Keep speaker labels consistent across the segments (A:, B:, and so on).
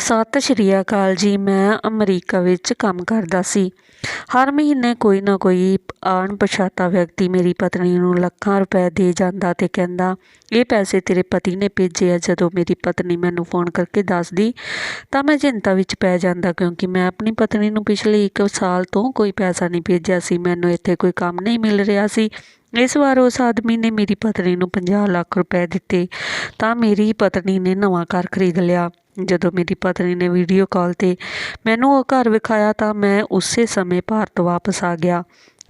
A: ਸਤਿ ਸ਼੍ਰੀ ਅਕਾਲ ਜੀ, ਮੈਂ ਅਮਰੀਕਾ ਵਿੱਚ ਕੰਮ ਕਰਦਾ ਸੀ। ਹਰ ਮਹੀਨੇ ਕੋਈ ਨਾ ਕੋਈ ਅਣਪਛਾਤਾ ਵਿਅਕਤੀ ਮੇਰੀ ਪਤਨੀ ਨੂੰ ਲੱਖਾਂ ਰੁਪਏ ਦੇ ਜਾਂਦਾ ਤੇ ਕਹਿੰਦਾ, ਇਹ ਪੈਸੇ ਤੇਰੇ ਪਤੀ ਨੇ ਭੇਜੇ ਆ, ਜਦੋਂ ਮੇਰੀ ਪਤਨੀ ਮੈਨੂੰ ਫੋਨ ਕਰਕੇ ਦੱਸਦੀ, ਤਾਂ ਮੈਂ ਚਿੰਤਾ ਵਿੱਚ ਪੈ ਜਾਂਦਾ, ਕਿਉਂਕਿ ਮੈਂ ਆਪਣੀ ਪਤਨੀ ਨੂੰ ਪਿਛਲੇ 1 ਸਾਲ ਤੋਂ ਕੋਈ ਪੈਸਾ ਨਹੀਂ ਭੇਜਿਆ ਸੀ, ਮੈਨੂੰ ਇੱਥੇ ਕੋਈ ਕੰਮ ਨਹੀਂ ਮਿਲ ਰਿਹਾ ਸੀ। ਇਸ ਵਾਰ ਉਸ ਆਦਮੀ ਨੇ ਮੇਰੀ ਪਤਨੀ ਨੂੰ 50 ਲੱਖ ਰੁਪਏ ਦਿੱਤੇ, ਤਾਂ ਮੇਰੀ ਪਤਨੀ ਨੇ ਨਵਾਂ ਘਰ ਖਰੀਦ ਲਿਆ। ਜਦੋਂ ਮੇਰੀ ਪਤਨੀ ਨੇ ਵੀਡੀਓ ਕਾਲ ਤੇ ਮੈਨੂੰ ਉਹ ਘਰ ਵਿਖਾਇਆ ਤਾਂ ਮੈਂ ਉਸੇ ਸਮੇਂ ਭਾਰਤ ਵਾਪਸ ਆ ਗਿਆ।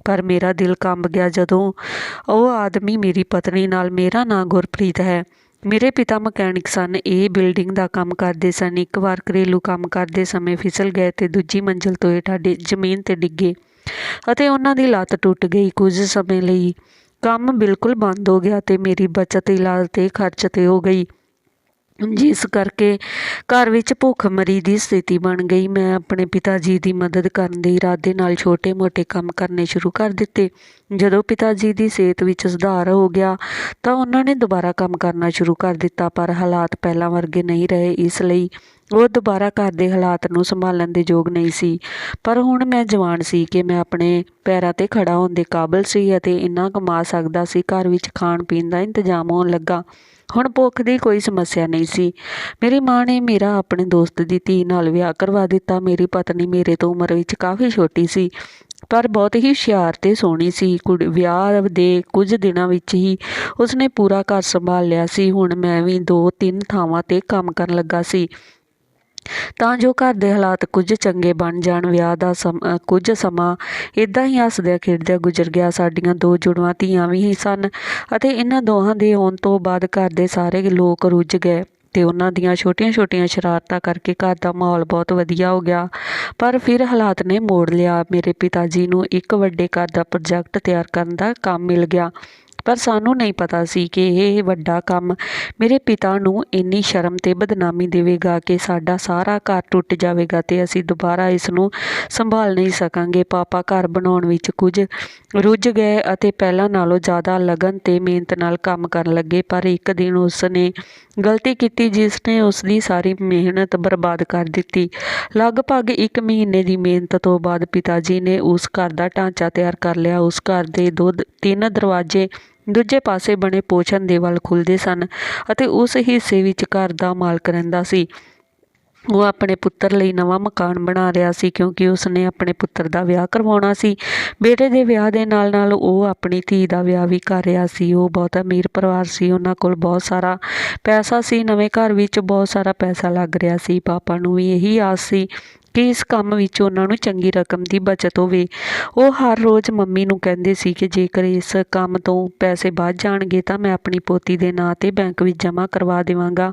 A: ਪਰ ਮੇਰਾ ਦਿਲ ਕੰਬ ਗਿਆ ਜਦੋਂ ਉਹ ਆਦਮੀ ਮੇਰੀ ਪਤਨੀ ਨਾਲ ਮੇਰਾ ਨਾਂ ਗੁਰਪ੍ਰੀਤ ਹੈ। ਮੇਰੇ ਪਿਤਾ ਮਕੈਨਿਕ ਸਨ। ਇਹ ਬਿਲਡਿੰਗ ਦਾ ਕੰਮ ਕਰਦੇ ਸਨ। ਇੱਕ ਵਾਰ ਘਰੇਲੂ ਕੰਮ ਕਰਦੇ ਸਮੇਂ ਫਿਸਲ ਗਏ ਤੇ ਦੂਜੀ ਮੰਜ਼ਲ ਤੋਂ ਹੇਠਾਂ ਡੇ, ਜ਼ਮੀਨ ਤੇ ਡਿੱਗੇ ਅਤੇ ਉਹਨਾਂ ਦੀ ਲੱਤ ਟੁੱਟ ਗਈ। ਕੁਝ ਸਮੇਂ ਲਈ ਕੰਮ ਬਿਲਕੁਲ ਬੰਦ ਹੋ ਗਿਆ ਤੇ ਮੇਰੀ ਬਚਤ ਇਲਾਜ ਤੇ ਖਰਚ ਤੇ ਹੋ ਗਈ। ਜਿਸ ਕਰਕੇ ਘਰ ਵਿੱਚ ਭੁੱਖਮਰੀ ਦੀ ਸਥਿਤੀ ਬਣ ਗਈ। ਮੈਂ ਆਪਣੇ ਪਿਤਾ ਜੀ ਦੀ ਮਦਦ ਕਰਨ ਦੇ ਇਰਾਦੇ ਨਾਲ ਛੋਟੇ-ਮੋਟੇ ਕੰਮ ਕਰਨੇ ਸ਼ੁਰੂ ਕਰ ਦਿੱਤੇ। ਜਦੋਂ ਪਿਤਾ ਜੀ ਦੀ ਸਿਹਤ ਵਿੱਚ ਸੁਧਾਰ ਹੋ ਗਿਆ ਤਾਂ ਉਹਨਾਂ ਨੇ ਦੁਬਾਰਾ ਕੰਮ ਕਰਨਾ ਸ਼ੁਰੂ ਕਰ ਦਿੱਤਾ, ਪਰ ਹਾਲਾਤ ਪਹਿਲਾਂ ਵਰਗੇ ਨਹੀਂ ਰਹੇ, ਇਸ ਲਈ ਉਹ ਦੁਬਾਰਾ ਘਰ ਦੇ ਹਾਲਾਤ ਨੂੰ ਸੰਭਾਲਣ ਦੇ ਯੋਗ ਨਹੀਂ ਸੀ। ਪਰ ਹੁਣ ਮੈਂ ਜਵਾਨ ਸੀ ਕਿ ਮੈਂ ਆਪਣੇ ਪੈਰਾਂ ਤੇ ਖੜਾ ਹੋਣ ਦੇ ਕਾਬਿਲ ਸੀ ਅਤੇ ਇੰਨਾ ਕਮਾ ਸਕਦਾ ਸੀ, ਘਰ ਵਿੱਚ ਖਾਣ ਪੀਣ ਦਾ ਇੰਤਜ਼ਾਮ ਹੋਣ ਲੱਗਾ। ਹੁਣ ਭੁੱਖ ਦੀ ਕੋਈ ਸਮੱਸਿਆ ਨਹੀਂ ਸੀ। ਮੇਰੀ ਮਾਂ ਨੇ ਮੇਰਾ ਆਪਣੇ ਦੋਸਤ ਦੀ ਧੀ ਨਾਲ ਵਿਆਹ ਕਰਵਾ ਦਿੱਤਾ। ਮੇਰੀ ਪਤਨੀ ਮੇਰੇ ਤੋਂ ਉਮਰ ਵਿੱਚ ਕਾਫੀ ਛੋਟੀ ਸੀ, ਪਰ ਬਹੁਤ ਹੀ ਹੁਸ਼ਿਆਰ ਤੇ ਸੋਹਣੀ ਸੀ। ਕੁੜੀ, ਵਿਆਹ ਦੇ ਕੁਝ ਦਿਨਾਂ ਵਿੱਚ ਹੀ ਉਸਨੇ ਪੂਰਾ ਘਰ ਸੰਭਾਲ ਲਿਆ ਸੀ। ਹੁਣ ਮੈਂ ਵੀ ਦੋ ਤਿੰਨ ਥਾਵਾਂ ਤੇ ਕੰਮ ਕਰਨ ਲੱਗਾ ਸੀ। ਤਾਂ ਜੋ ਘਰ ਦੇ ਹਾਲਾਤ ਕੁਝ ਚੰਗੇ ਬਣ ਜਾਣ, ਵਿਆਹ ਦਾ ਕੁਝ ਸਮਾਂ ਇਦਾਂ ਹੀ ਹੱਸਦਿਆਂ ਖੇਡਦਿਆਂ ਗੁਜ਼ਰ ਗਿਆ। ਸਾਡੀਆਂ ਦੋ ਜੁੜਵਾਂ ਧੀਆਂ ਵੀ ਹੀ ਸਨ ਅਤੇ ਇਹਨਾਂ ਦੋਹਾਂ ਦੇ ਆਉਣ ਤੋਂ ਬਾਅਦ ਘਰ ਦੇ ਸਾਰੇ ਲੋਕ ਰੁੱਝ ਗਏ ਤੇ ਉਹਨਾਂ ਦੀਆਂ ਛੋਟੀਆਂ-ਛੋਟੀਆਂ ਸ਼ਰਾਰਤਾਂ ਕਰਕੇ ਘਰ ਦਾ ਮਾਹੌਲ ਬਹੁਤ ਵਧੀਆ ਹੋ ਗਿਆ। ਪਰ ਫਿਰ ਹਾਲਾਤ ਨੇ ਮੋੜ ਲਿਆ। ਮੇਰੇ ਪਿਤਾ ਜੀ ਨੂੰ ਇੱਕ ਵੱਡੇ ਘਰ ਦਾ ਪ੍ਰੋਜੈਕਟ ਤਿਆਰ ਕਰਨ ਦਾ ਕੰਮ ਮਿਲ ਗਿਆ। ਪਰ ਸਾਨੂੰ ਨਹੀਂ ਪਤਾ ਸੀ ਕਿ ਇਹ ਵੱਡਾ ਕੰਮ ਮੇਰੇ ਪਿਤਾ ਨੂੰ ਇੰਨੀ ਸ਼ਰਮ ਤੇ ਬਦਨਾਮੀ ਦੇਵੇਗਾ ਕਿ ਸਾਡਾ ਸਾਰਾ ਘਰ ਟੁੱਟ ਜਾਵੇਗਾ ਤੇ ਅਸੀਂ ਦੁਬਾਰਾ ਇਸ ਨੂੰ ਸੰਭਾਲ ਨਹੀਂ ਸਕਾਂਗੇ। ਪਾਪਾ ਘਰ ਬਣਾਉਣ ਵਿੱਚ ਕੁਝ ਰੁੱਝ ਗਏ ਅਤੇ ਪਹਿਲਾਂ ਨਾਲੋਂ ਜ਼ਿਆਦਾ ਲਗਨ ਤੇ ਮਿਹਨਤ ਨਾਲ ਕੰਮ ਕਰਨ ਲੱਗੇ, ਪਰ ਇੱਕ ਦਿਨ ਉਸ ਨੇ ਗਲਤੀ ਕੀਤੀ ਜਿਸ ਨੇ ਉਸ ਦੀ ਸਾਰੀ ਮਿਹਨਤ ਬਰਬਾਦ ਕਰ ਦਿੱਤੀ। ਲਗਭਗ 1 ਮਹੀਨੇ ਦੀ ਮਿਹਨਤ ਤੋਂ ਬਾਅਦ ਪਿਤਾ ਜੀ ਨੇ ਉਸ ਘਰ ਦਾ ਢਾਂਚਾ ਤਿਆਰ ਕਰ ਲਿਆ। ਉਸ ਘਰ ਦੇ ਦੋ ਤਿੰਨ ਦਰਵਾਜ਼ੇ ਦੂਜੇ ਪਾਸੇ ਬਣੇ ਪੋਸ਼ਣ ਦੇ ਵੱਲ ਖੁੱਲਦੇ ਸਨ ਅਤੇ ਉਸ ਹਿੱਸੇ ਵਿੱਚ ਘਰ ਦਾ ਮਾਲਕ ਰਹਿੰਦਾ ਸੀ। ਉਹ ਆਪਣੇ ਪੁੱਤਰ ਲਈ ਨਵਾਂ ਮਕਾਨ ਬਣਾ ਰਿਹਾ ਸੀ ਕਿਉਂਕਿ ਉਸ ਨੇ ਆਪਣੇ ਪੁੱਤਰ ਦਾ ਵਿਆਹ ਕਰਵਾਉਣਾ ਸੀ। ਬੇਟੇ ਦੇ ਵਿਆਹ ਦੇ ਨਾਲ ਨਾਲ ਉਹ ਆਪਣੀ ਧੀ ਦਾ ਵਿਆਹ ਵੀ ਕਰ ਰਿਹਾ ਸੀ। ਉਹ ਬਹੁਤ ਅਮੀਰ ਪਰਿਵਾਰ ਸੀ। ਉਹਨਾਂ ਕੋਲ ਬਹੁਤ ਸਾਰਾ ਪੈਸਾ ਸੀ। ਨਵੇਂ ਘਰ ਵਿੱਚ ਬਹੁਤ ਸਾਰਾ ਪੈਸਾ ਲੱਗ ਰਿਹਾ ਸੀ। ਪਾਪਾ ਨੂੰ ਵੀ ਇਹੀ ਆਸ ਸੀ ਕਿ ਇਸ ਕੰਮ ਵਿੱਚ ਉਹਨਾਂ ਨੂੰ ਚੰਗੀ ਰਕਮ ਦੀ ਬਚਤ ਹੋਵੇ। ਉਹ ਹਰ ਰੋਜ਼ ਮੰਮੀ ਨੂੰ ਕਹਿੰਦੇ ਸੀ ਕਿ ਜੇਕਰ ਇਸ ਕੰਮ ਤੋਂ ਪੈਸੇ ਵੱਧ ਜਾਣਗੇ ਤਾਂ ਮੈਂ ਆਪਣੀ ਪੋਤੀ ਦੇ ਨਾਂ ਤੇ ਬੈਂਕ ਵਿੱਚ ਜਮ੍ਹਾਂ ਕਰਵਾ ਦੇਵਾਂਗਾ।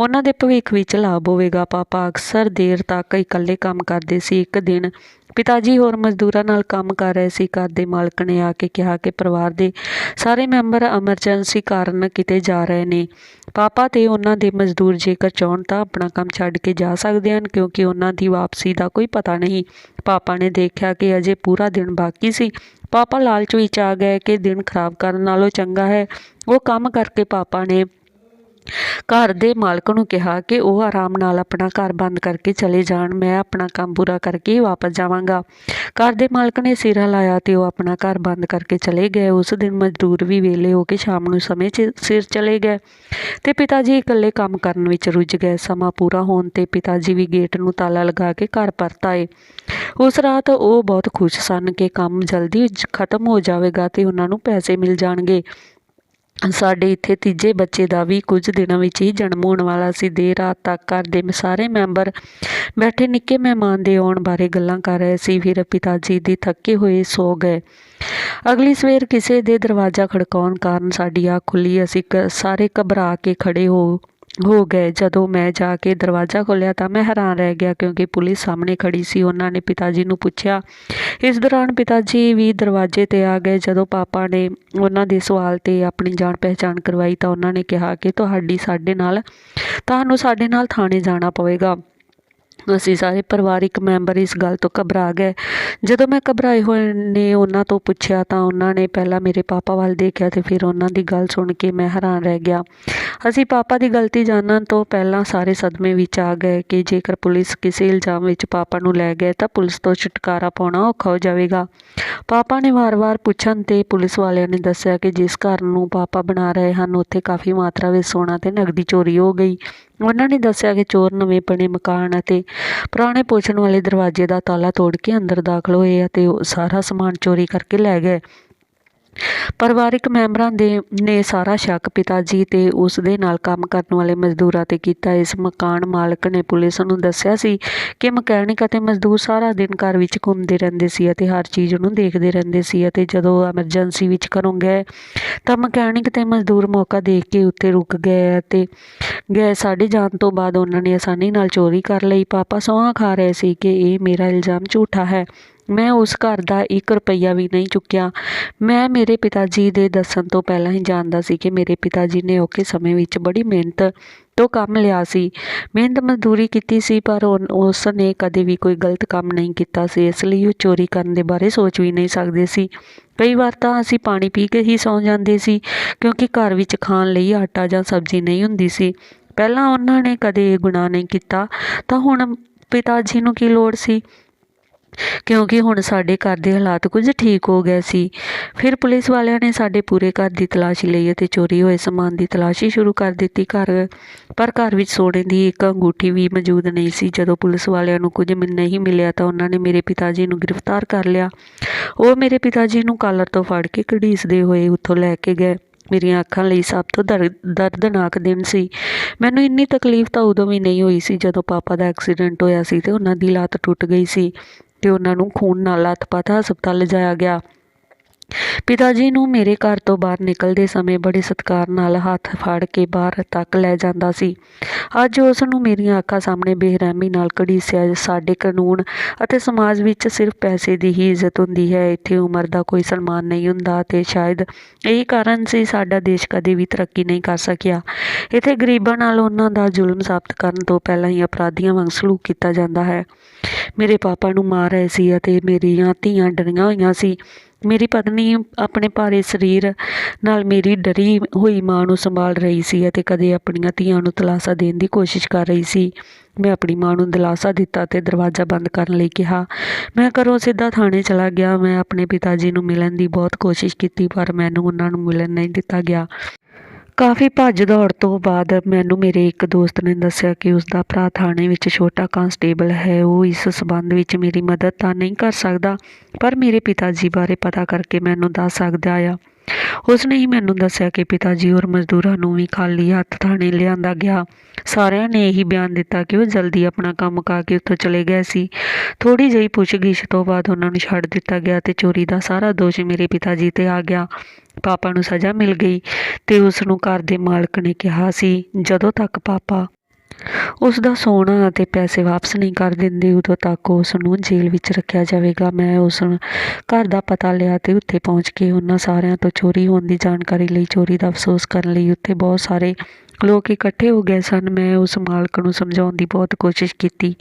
A: ਉਹਨਾਂ ਦੇ ਭਵਿੱਖ ਵਿੱਚ ਲਾਭ ਹੋਵੇਗਾ। ਪਾਪਾ ਅਕਸਰ ਦੇਰ ਤੱਕ ਇਕੱਲੇ ਕੰਮ ਕਰਦੇ ਸੀ। ਇੱਕ ਦਿਨ ਪਿਤਾ ਜੀ ਹੋਰ ਮਜ਼ਦੂਰਾਂ ਨਾਲ ਕੰਮ ਕਰ ਰਹੇ ਸੀ। ਘਰ ਦੇ ਮਾਲਕ ਨੇ ਆ ਕੇ ਕਿਹਾ ਕਿ ਪਰਿਵਾਰ ਦੇ ਸਾਰੇ ਮੈਂਬਰ ਐਮਰਜੈਂਸੀ ਕਾਰਨ ਕਿਤੇ ਜਾ ਰਹੇ ਨੇ। ਪਾਪਾ ਤੇ ਉਹਨਾਂ ਦੇ ਮਜ਼ਦੂਰ ਜੇਕਰ ਚਾਹਣ ਤਾਂ ਆਪਣਾ ਕੰਮ ਛੱਡ ਕੇ ਜਾ ਸਕਦੇ ਹਨ, ਕਿਉਂਕਿ ਉਹਨਾਂ ਦੀ ਵਾਪਸੀ ਦਾ ਕੋਈ ਪਤਾ ਨਹੀਂ। ਪਾਪਾ ਨੇ ਦੇਖਿਆ ਕਿ ਅਜੇ ਪੂਰਾ ਦਿਨ ਬਾਕੀ ਸੀ। ਪਾਪਾ ਲਾਲਚ ਵਿੱਚ ਆ ਗਏ ਕਿ ਦਿਨ ਖਰਾਬ ਕਰਨ ਨਾਲੋਂ ਚੰਗਾ ਹੈ। ਉਹ ਕੰਮ ਕਰਕੇ ਪਾਪਾ ਨੇ ਘਰ ਦੇ ਮਾਲਕ ਨੂੰ ਕਿਹਾ ਕਿ ਉਹ ਆਰਾਮ ਨਾਲ ਆਪਣਾ ਘਰ ਬੰਦ ਕਰਕੇ ਚਲੇ ਜਾਣ, ਮੈਂ ਆਪਣਾ ਕੰਮ ਪੂਰਾ ਕਰਕੇ ਵਾਪਸ ਜਾਵਾਂਗਾ। ਘਰ ਦੇ ਮਾਲਕ ਨੇ ਸਿਰ ਹਿਲਾਇਆ ਤੇ ਉਹ ਆਪਣਾ ਘਰ ਬੰਦ ਕਰਕੇ ਚਲੇ ਗਏ। ਉਸ ਦਿਨ ਮਜ਼ਦੂਰ ਵੀ ਵੇਲੇ ਹੋ ਕੇ ਸ਼ਾਮ ਨੂੰ ਸਮੇਂ 'ਚ ਸਿਰ ਚਲੇ ਗਏ ਤੇ ਪਿਤਾ ਜੀ ਇਕੱਲੇ ਕੰਮ ਕਰਨ ਵਿੱਚ ਰੁੱਝ ਗਏ। ਸਮਾਂ ਪੂਰਾ ਹੋਣ ਤੇ ਪਿਤਾ ਜੀ ਵੀ ਗੇਟ ਨੂੰ ਤਾਲਾ ਲਗਾ ਕੇ ਘਰ ਪਰਤ ਆਏ। ਉਸ ਰਾਤ ਉਹ ਬਹੁਤ ਖੁਸ਼ ਸਨ ਕਿ ਕੰਮ ਜਲਦੀ ਖਤਮ ਹੋ ਜਾਵੇਗਾ ਤੇ ਉਹਨਾਂ ਨੂੰ ਪੈਸੇ ਮਿਲ ਜਾਣਗੇ। ਸਾਡੇ ਇੱਥੇ ਤੀਜੇ ਬੱਚੇ ਦਾ ਵੀ ਕੁਝ ਦਿਨਾਂ ਵਿੱਚ ਹੀ ਜਨਮ ਹੋਣ ਵਾਲਾ ਸੀ। ਦੇਰ ਰਾਤ ਤੱਕ ਘਰ ਦੇ ਸਾਰੇ ਮੈਂਬਰ ਬੈਠੇ ਨਿੱਕੇ ਮਹਿਮਾਨ ਦੇ ਆਉਣ ਬਾਰੇ ਗੱਲਾਂ ਕਰ ਰਹੇ ਸੀ। ਫਿਰ ਪਿਤਾ ਜੀ ਦੀ ਥੱਕੇ ਹੋਏ ਸੋ ਗਏ। ਅਗਲੀ ਸਵੇਰ ਕਿਸੇ ਦੇ ਦਰਵਾਜ਼ਾ ਖੜਕਾਉਣ ਕਾਰਨ ਸਾਡੀ ਅੱਖ ਖੁੱਲੀ ਅਸੀਂ ਸਾਰੇ ਘਬਰਾ ਕੇ ਖੜੇ ਹੋ ਹੋ ਗਏ। ਜਦੋਂ ਮੈਂ ਜਾ ਕੇ ਦਰਵਾਜ਼ਾ ਖੋਲ੍ਹਿਆ ਤਾਂ ਮੈਂ ਹੈਰਾਨ ਰਹਿ ਗਿਆ ਕਿਉਂਕਿ ਪੁਲਿਸ ਸਾਹਮਣੇ ਖੜ੍ਹੀ ਸੀ। ਉਹਨਾਂ ਨੇ ਪਿਤਾ ਜੀ ਨੂੰ ਪੁੱਛਿਆ, ਇਸ ਦੌਰਾਨ ਪਿਤਾ ਜੀ ਵੀ ਦਰਵਾਜ਼ੇ ਤੇ ਆ ਗਏ। ਜਦੋਂ ਪਾਪਾ ਨੇ ਉਹਨਾਂ ਦੇ ਸਵਾਲ ਤੇ ਆਪਣੀ ਜਾਣ ਪਹਿਚਾਣ ਕਰਵਾਈ ਤਾਂ ਉਹਨਾਂ ਨੇ ਕਿਹਾ ਕਿ ਤੁਹਾਡੀ ਸਾਡੇ ਨਾਲ, ਤੁਹਾਨੂੰ ਸਾਡੇ ਨਾਲ ਥਾਣੇ ਜਾਣਾ ਪਵੇਗਾ। ਅਸੀਂ ਸਾਰੇ ਪਰਿਵਾਰਿਕ ਮੈਂਬਰ ਇਸ ਗੱਲ ਤੋਂ ਘਬਰਾ ਗਏ। ਜਦੋਂ ਮੈਂ ਘਬਰਾਏ ਹੋਏ ਨੇ ਉਹਨਾਂ ਤੋਂ ਪੁੱਛਿਆ ਤਾਂ ਉਹਨਾਂ ਨੇ ਪਹਿਲਾਂ ਮੇਰੇ ਪਾਪਾ ਵੱਲ ਦੇਖਿਆ ਤੇ ਫਿਰ ਉਹਨਾਂ ਦੀ ਗੱਲ ਸੁਣ ਕੇ ਮੈਂ ਹੈਰਾਨ ਰਹਿ ਗਿਆ। ਅਸੀਂ ਪਾਪਾ ਦੀ ਗਲਤੀ ਜਾਣਨ ਤੋਂ ਪਹਿਲਾਂ ਸਾਰੇ ਸਦਮੇ ਵਿੱਚ ਆ ਗਏ ਕਿ ਜੇਕਰ ਪੁਲਿਸ ਕਿਸੇ ਇਲਜ਼ਾਮ ਵਿੱਚ ਪਾਪਾ ਨੂੰ ਲੈ ਗਏ ਤਾਂ ਪੁਲਿਸ ਤੋਂ ਛੁਟਕਾਰਾ ਪਾਉਣਾ ਔਖਾ ਹੋ ਜਾਵੇਗਾ। ਪਾਪਾ ਨੇ ਵਾਰ-ਵਾਰ ਪੁੱਛਣ ਤੇ ਪੁਲਿਸ ਵਾਲਿਆਂ ਨੇ ਦੱਸਿਆ ਕਿ ਜਿਸ ਘਰ ਨੂੰ ਪਾਪਾ ਬਣਾ ਰਹੇ ਹਨ, ਉੱਥੇ ਕਾਫੀ ਮਾਤਰਾ ਵਿੱਚ ਸੋਨਾ ਤੇ ਨਕਦੀ ਚੋਰੀ ਹੋ ਗਈ। ਉਹਨਾਂ ਨੇ ਦੱਸਿਆ ਕਿ ਚੋਰ ਨਵੇਂ ਬਣੇ ਮਕਾਨ ਅਤੇ ਪੁਰਾਣੇ ਪੋਛਣ ਵਾਲੇ ਦਰਵਾਜ਼ੇ ਦਾ ਤਾਲਾ ਤੋੜ ਕੇ ਅੰਦਰ ਦਾਖਲ ਹੋਏ ਅਤੇ ਉਹ ਸਾਰਾ ਸਮਾਨ ਚੋਰੀ ਕਰਕੇ ਲੈ ਗਏ। ਪਰਿਵਾਰਿਕ ਮੈਂਬਰਾਂ ਦੇ, ਨੇ ਸਾਰਾ ਸ਼ੱਕ ਪਿਤਾ ਜੀ ਤੇ ਉਸ ਦੇ ਨਾਲ ਕੰਮ ਕਰਨ ਵਾਲੇ ਮਜ਼ਦੂਰਾਂ ਤੇ ਕੀਤਾ। ਇਸ ਮਕਾਨ ਮਾਲਕ ਨੇ ਪੁਲਿਸ ਨੂੰ ਦੱਸਿਆ ਸੀ ਕਿ ਮਕੈਨਿਕ ਅਤੇ ਮਜ਼ਦੂਰ ਸਾਰਾ ਦਿਨ ਘਰ ਵਿੱਚ ਘੁੰਮਦੇ ਰਹਿੰਦੇ ਸੀ ਅਤੇ ਹਰ ਚੀਜ਼ ਨੂੰ ਦੇਖਦੇ ਰਹਿੰਦੇ ਸੀ ਅਤੇ ਜਦੋਂ ਐਮਰਜੈਂਸੀ ਵਿੱਚ ਘਰੋਂ ਗਏ ਤਾਂ ਮਕੈਨਿਕ ਤੇ ਮਜ਼ਦੂਰ ਮੌਕਾ ਦੇਖ ਕੇ ਉੱਥੇ ਰੁਕ ਗਏ ਅਤੇ ਗਏ। ਸਾਡੇ ਜਾਣ ਤੋਂ ਬਾਅਦ ਉਹਨਾਂ ਨੇ ਆਸਾਨੀ ਨਾਲ ਚੋਰੀ ਕਰ ਲਈ। ਪਾਪਾ ਸਹੁੰ ਖਾ ਰਹੇ ਸੀ ਕਿ ਇਹ ਮੇਰਾ ਇਲਜ਼ਾਮ ਝੂਠਾ ਹੈ। ਮੈਂ ਉਸ ਘਰ ਦਾ ਇੱਕ ਰੁਪਈਆ ਵੀ ਨਹੀਂ ਚੁੱਕਿਆ। ਮੈਂ ਮੇਰੇ ਪਿਤਾ ਜੀ ਦੇ ਦੱਸਣ ਤੋਂ ਪਹਿਲਾਂ ਹੀ ਜਾਣਦਾ ਸੀ ਕਿ ਮੇਰੇ ਪਿਤਾ ਜੀ ਨੇ ਔਖੇ ਸਮੇਂ ਵਿੱਚ ਬੜੀ ਮਿਹਨਤ ਤੋਂ ਕੰਮ ਲਿਆ ਸੀ। ਮਿਹਨਤ ਮਜ਼ਦੂਰੀ ਕੀਤੀ ਸੀ, ਪਰ ਉਨ- ਉਸ ਨੇ ਕਦੇ ਵੀ ਕੋਈ ਗਲਤ ਕੰਮ ਨਹੀਂ ਕੀਤਾ ਸੀ, ਇਸ ਲਈ ਉਹ ਚੋਰੀ ਕਰਨ ਦੇ ਬਾਰੇ ਸੋਚ ਵੀ ਨਹੀਂ ਸਕਦੇ ਸੀ। ਕਈ ਵਾਰ ਤਾਂ ਅਸੀਂ ਪਾਣੀ ਪੀ ਕੇ ਹੀ ਸੌਂ ਜਾਂਦੇ ਸੀ, ਕਿਉਂਕਿ ਘਰ ਵਿੱਚ ਖਾਣ ਲਈ ਆਟਾ ਜਾਂ ਸਬਜ਼ੀ ਨਹੀਂ ਹੁੰਦੀ ਸੀ। ਪਹਿਲਾਂ ਉਹਨਾਂ ਨੇ ਕਦੇ ਇਹ ਗੁਨਾਹ ਨਹੀਂ ਕੀਤਾ, ਤਾਂ ਹੁਣ ਪਿਤਾ ਜੀ ਨੂੰ ਕੀ ਲੋੜ ਸੀ? ਕਿਉਂਕਿ ਹੁਣ ਸਾਡੇ ਘਰ ਦੇ ਹਾਲਾਤ ਕੁਝ ਠੀਕ ਹੋ ਗਏ ਸੀ। ਫਿਰ ਪੁਲਿਸ ਵਾਲਿਆਂ ਨੇ ਸਾਡੇ ਪੂਰੇ ਘਰ ਦੀ ਤਲਾਸ਼ੀ ਲਈ ਅਤੇ ਚੋਰੀ ਹੋਏ ਸਮਾਨ ਦੀ ਤਲਾਸ਼ੀ ਸ਼ੁਰੂ ਕਰ ਦਿੱਤੀ ਘਰ। ਪਰ ਘਰ ਵਿੱਚ ਸੋਨੇ ਦੀ ਇੱਕ ਅੰਗੂਠੀ ਵੀ ਮੌਜੂਦ ਨਹੀਂ ਸੀ। ਜਦੋਂ ਪੁਲਿਸ ਵਾਲਿਆਂ ਨੂੰ ਕੁਝ ਮਿਲ ਨਹੀਂ ਮਿਲਿਆ ਤਾਂ ਉਹਨਾਂ ਨੇ ਮੇਰੇ ਪਿਤਾ ਜੀ ਨੂੰ ਗ੍ਰਿਫਤਾਰ ਕਰ ਲਿਆ। ਉਹ ਮੇਰੇ ਪਿਤਾ ਜੀ ਨੂੰ ਕਾਲਰ ਤੋਂ ਫੜ ਕੇ ਘੜੀਸਦੇ ਹੋਏ ਉੱਥੋਂ ਲੈ ਕੇ ਗਏ। ਮੇਰੀਆਂ ਅੱਖਾਂ ਲਈ ਸਭ ਤੋਂ ਦਰ- ਦਰਦਨਾਕ ਦਿਨ ਸੀ। ਮੈਨੂੰ ਇੰਨੀ ਤਕਲੀਫ ਤਾਂ ਉਦੋਂ ਵੀ ਨਹੀਂ ਹੋਈ ਸੀ ਜਦੋਂ ਪਾਪਾ ਦਾ ਐਕਸੀਡੈਂਟ ਹੋਇਆ ਸੀ ਤੇ ਉਹਨਾਂ ਦੀ ਲੱਤ ਟੁੱਟ ਗਈ ਸੀ। ਅਤੇ ਉਹਨਾਂ ਨੂੰ ਖੂਨ ਨਾਲ ਲੱਤ-ਪੱਤ ਹਸਪਤਾਲ ਲਿਜਾਇਆ ਗਿਆ। ਪਿਤਾ ਜੀ ਨੂੰ ਮੇਰੇ ਘਰ ਤੋਂ ਬਾਹਰ ਨਿਕਲਦੇ ਸਮੇਂ ਬੜੇ ਸਤਿਕਾਰ ਨਾਲ ਹੱਥ ਫੜ ਕੇ ਬਾਹਰ ਤੱਕ ਲੈ ਜਾਂਦਾ ਸੀ। ਅੱਜ ਉਸ ਨੂੰ ਮੇਰੀਆਂ ਅੱਖਾਂ ਸਾਹਮਣੇ ਬੇਰਹਿਮੀ ਨਾਲ ਘੜੀਸਿਆ ਸਾਡੇ ਕਾਨੂੰਨ ਅਤੇ ਸਮਾਜ ਵਿੱਚ ਸਿਰਫ ਪੈਸੇ ਦੀ ਹੀ ਇੱਜ਼ਤ ਹੁੰਦੀ ਹੈ। ਇੱਥੇ ਉਮਰ ਦਾ ਕੋਈ ਸਨਮਾਨ ਨਹੀਂ ਹੁੰਦਾ ਤੇ ਸ਼ਾਇਦ ਇਹੀ ਕਾਰਨ ਸੀ ਸਾਡਾ ਦੇਸ਼ ਕਦੇ ਵੀ ਤਰੱਕੀ ਨਹੀਂ ਕਰ ਸਕਿਆ। ਇੱਥੇ ਗਰੀਬਾਂ ਨਾਲ ਉਹਨਾਂ ਦਾ ਜ਼ੁਲਮ ਸਾਬਤ ਕਰਨ ਤੋਂ ਪਹਿਲਾਂ ਹੀ ਅਪਰਾਧੀਆਂ ਵਾਂਗ ਸਲੂਕ ਕੀਤਾ ਜਾਂਦਾ ਹੈ। ਮੇਰੇ ਪਾਪਾ ਨੂੰ ਮਾਰ ਰਹੇ ਸੀ ਅਤੇ ਮੇਰੀਆਂ ਧੀਆਂ ਡਰੀਆਂ ਹੋਈਆਂ ਸੀ। ਮੇਰੀ ਪਤਨੀ ਆਪਣੇ ਭਾਰੇ ਸਰੀਰ ਨਾਲ ਮੇਰੀ ਡਰੀ ਹੋਈ ਮਾਂ ਨੂੰ ਸੰਭਾਲ ਰਹੀ ਸੀ ਅਤੇ ਕਦੇ ਆਪਣੀਆਂ ਧੀਆਂ ਨੂੰ ਤਲਾਸਾ ਦੇਣ ਦੀ ਕੋਸ਼ਿਸ਼ ਕਰ ਰਹੀ ਸੀ। ਮੈਂ ਆਪਣੀ ਮਾਂ ਨੂੰ ਦਿਲਾਸਾ ਦਿੱਤਾ ਤੇ ਦਰਵਾਜ਼ਾ ਬੰਦ ਕਰਨ ਲਈ ਕਿਹਾ। ਮੈਂ ਘਰੋਂ ਸਿੱਧਾ ਥਾਣੇ ਚਲਾ ਗਿਆ। ਮੈਂ ਆਪਣੇ ਪਿਤਾ ਜੀ ਨੂੰ ਮਿਲਣ ਦੀ ਬਹੁਤ ਕੋਸ਼ਿਸ਼ ਕੀਤੀ, ਪਰ ਮੈਨੂੰ ਉਹਨਾਂ ਨੂੰ ਮਿਲਣ ਨਹੀਂ ਦਿੱਤਾ ਗਿਆ। ਕਾਫੀ ਭੱਜ ਦੌੜ ਤੋਂ ਬਾਅਦ ਮੈਨੂੰ ਮੇਰੇ ਇੱਕ ਦੋਸਤ ਨੇ ਦੱਸਿਆ ਕਿ ਉਸ ਦਾ ਭਰਾ ਥਾਣੇ ਵਿੱਚ ਛੋਟਾ ਕਾਂਸਟੇਬਲ ਹੈ। ਉਹ ਇਸ ਸਬੰਧ ਵਿੱਚ ਮੇਰੀ ਮਦਦ ਤਾਂ ਨਹੀਂ ਕਰ ਸਕਦਾ, ਪਰ ਮੇਰੇ ਪਿਤਾ ਜੀ ਬਾਰੇ ਪਤਾ ਕਰਕੇ ਮੈਨੂੰ ਦੱਸ ਸਕਦਾ ਆ। ਉਸ ਨੇ ਹੀ ਮੈਨੂੰ ਦੱਸਿਆ ਕਿ ਪਿਤਾ ਜੀ ਔਰ ਮਜ਼ਦੂਰਾਂ ਨੂੰ ਵੀ ਖਾਲੀ ਹੱਥ ਥਾਣੇ ਲਿਆਂਦਾ ਗਿਆ। ਸਾਰਿਆਂ ਨੇ ਇਹੀ ਬਿਆਨ ਦਿੱਤਾ ਕਿ ਉਹ ਜਲਦੀ ਆਪਣਾ ਕੰਮ ਮੁਕਾ ਕੇ ਉੱਥੋਂ ਚਲੇ ਗਏ ਸੀ। ਥੋੜੀ ਜਿਹੀ ਪੁੱਛਗਿੱਛ ਤੋਂ ਬਾਅਦ ਉਹਨਾਂ ਨੂੰ ਛੱਡ ਦਿੱਤਾ ਗਿਆ ਤੇ ਚੋਰੀ ਦਾ ਸਾਰਾ ਦੋਸ਼ ਮੇਰੇ ਪਿਤਾ ਜੀ ਤੇ ਆ ਗਿਆ। ਪਾਪਾ ਨੂੰ ਸਜ਼ਾ ਮਿਲ ਗਈ ਤੇ ਉਸ ਨੂੰ ਘਰ ਦੇ ਮਾਲਕ ਨੇ ਕਿਹਾ ਸੀ, ਜਦੋਂ ਤੱਕ ਪਾਪਾ ਉਸ ਦਾ ਸੋਨਾ ਅਤੇ ਪੈਸੇ ਵਾਪਸ ਨਹੀਂ ਕਰ ਦਿੰਦੇ, ਉਦੋਂ ਤੱਕ ਉਸ ਨੂੰ ਜੇਲ੍ਹ ਵਿੱਚ ਰੱਖਿਆ ਜਾਵੇਗਾ। ਮੈਂ ਉਸ ਘਰ ਦਾ ਪਤਾ ਲਿਆ ਤੇ ਉੱਥੇ ਪਹੁੰਚ ਕੇ ਉਹਨਾਂ ਸਾਰਿਆਂ ਤੋਂ ਚੋਰੀ ਹੋਣ ਦੀ ਜਾਣਕਾਰੀ ਲਈ, ਚੋਰੀ ਦਾ ਅਫਸੋਸ ਕਰਨ ਲਈ ਉੱਥੇ ਬਹੁਤ ਸਾਰੇ ਲੋਕ ਇਕੱਠੇ ਹੋ ਗਏ ਸਨ। ਮੈਂ ਉਸ ਮਾਲਕ ਨੂੰ ਸਮਝਾਉਣ ਦੀ ਬਹੁਤ ਕੋਸ਼ਿਸ਼ ਕੀਤੀ।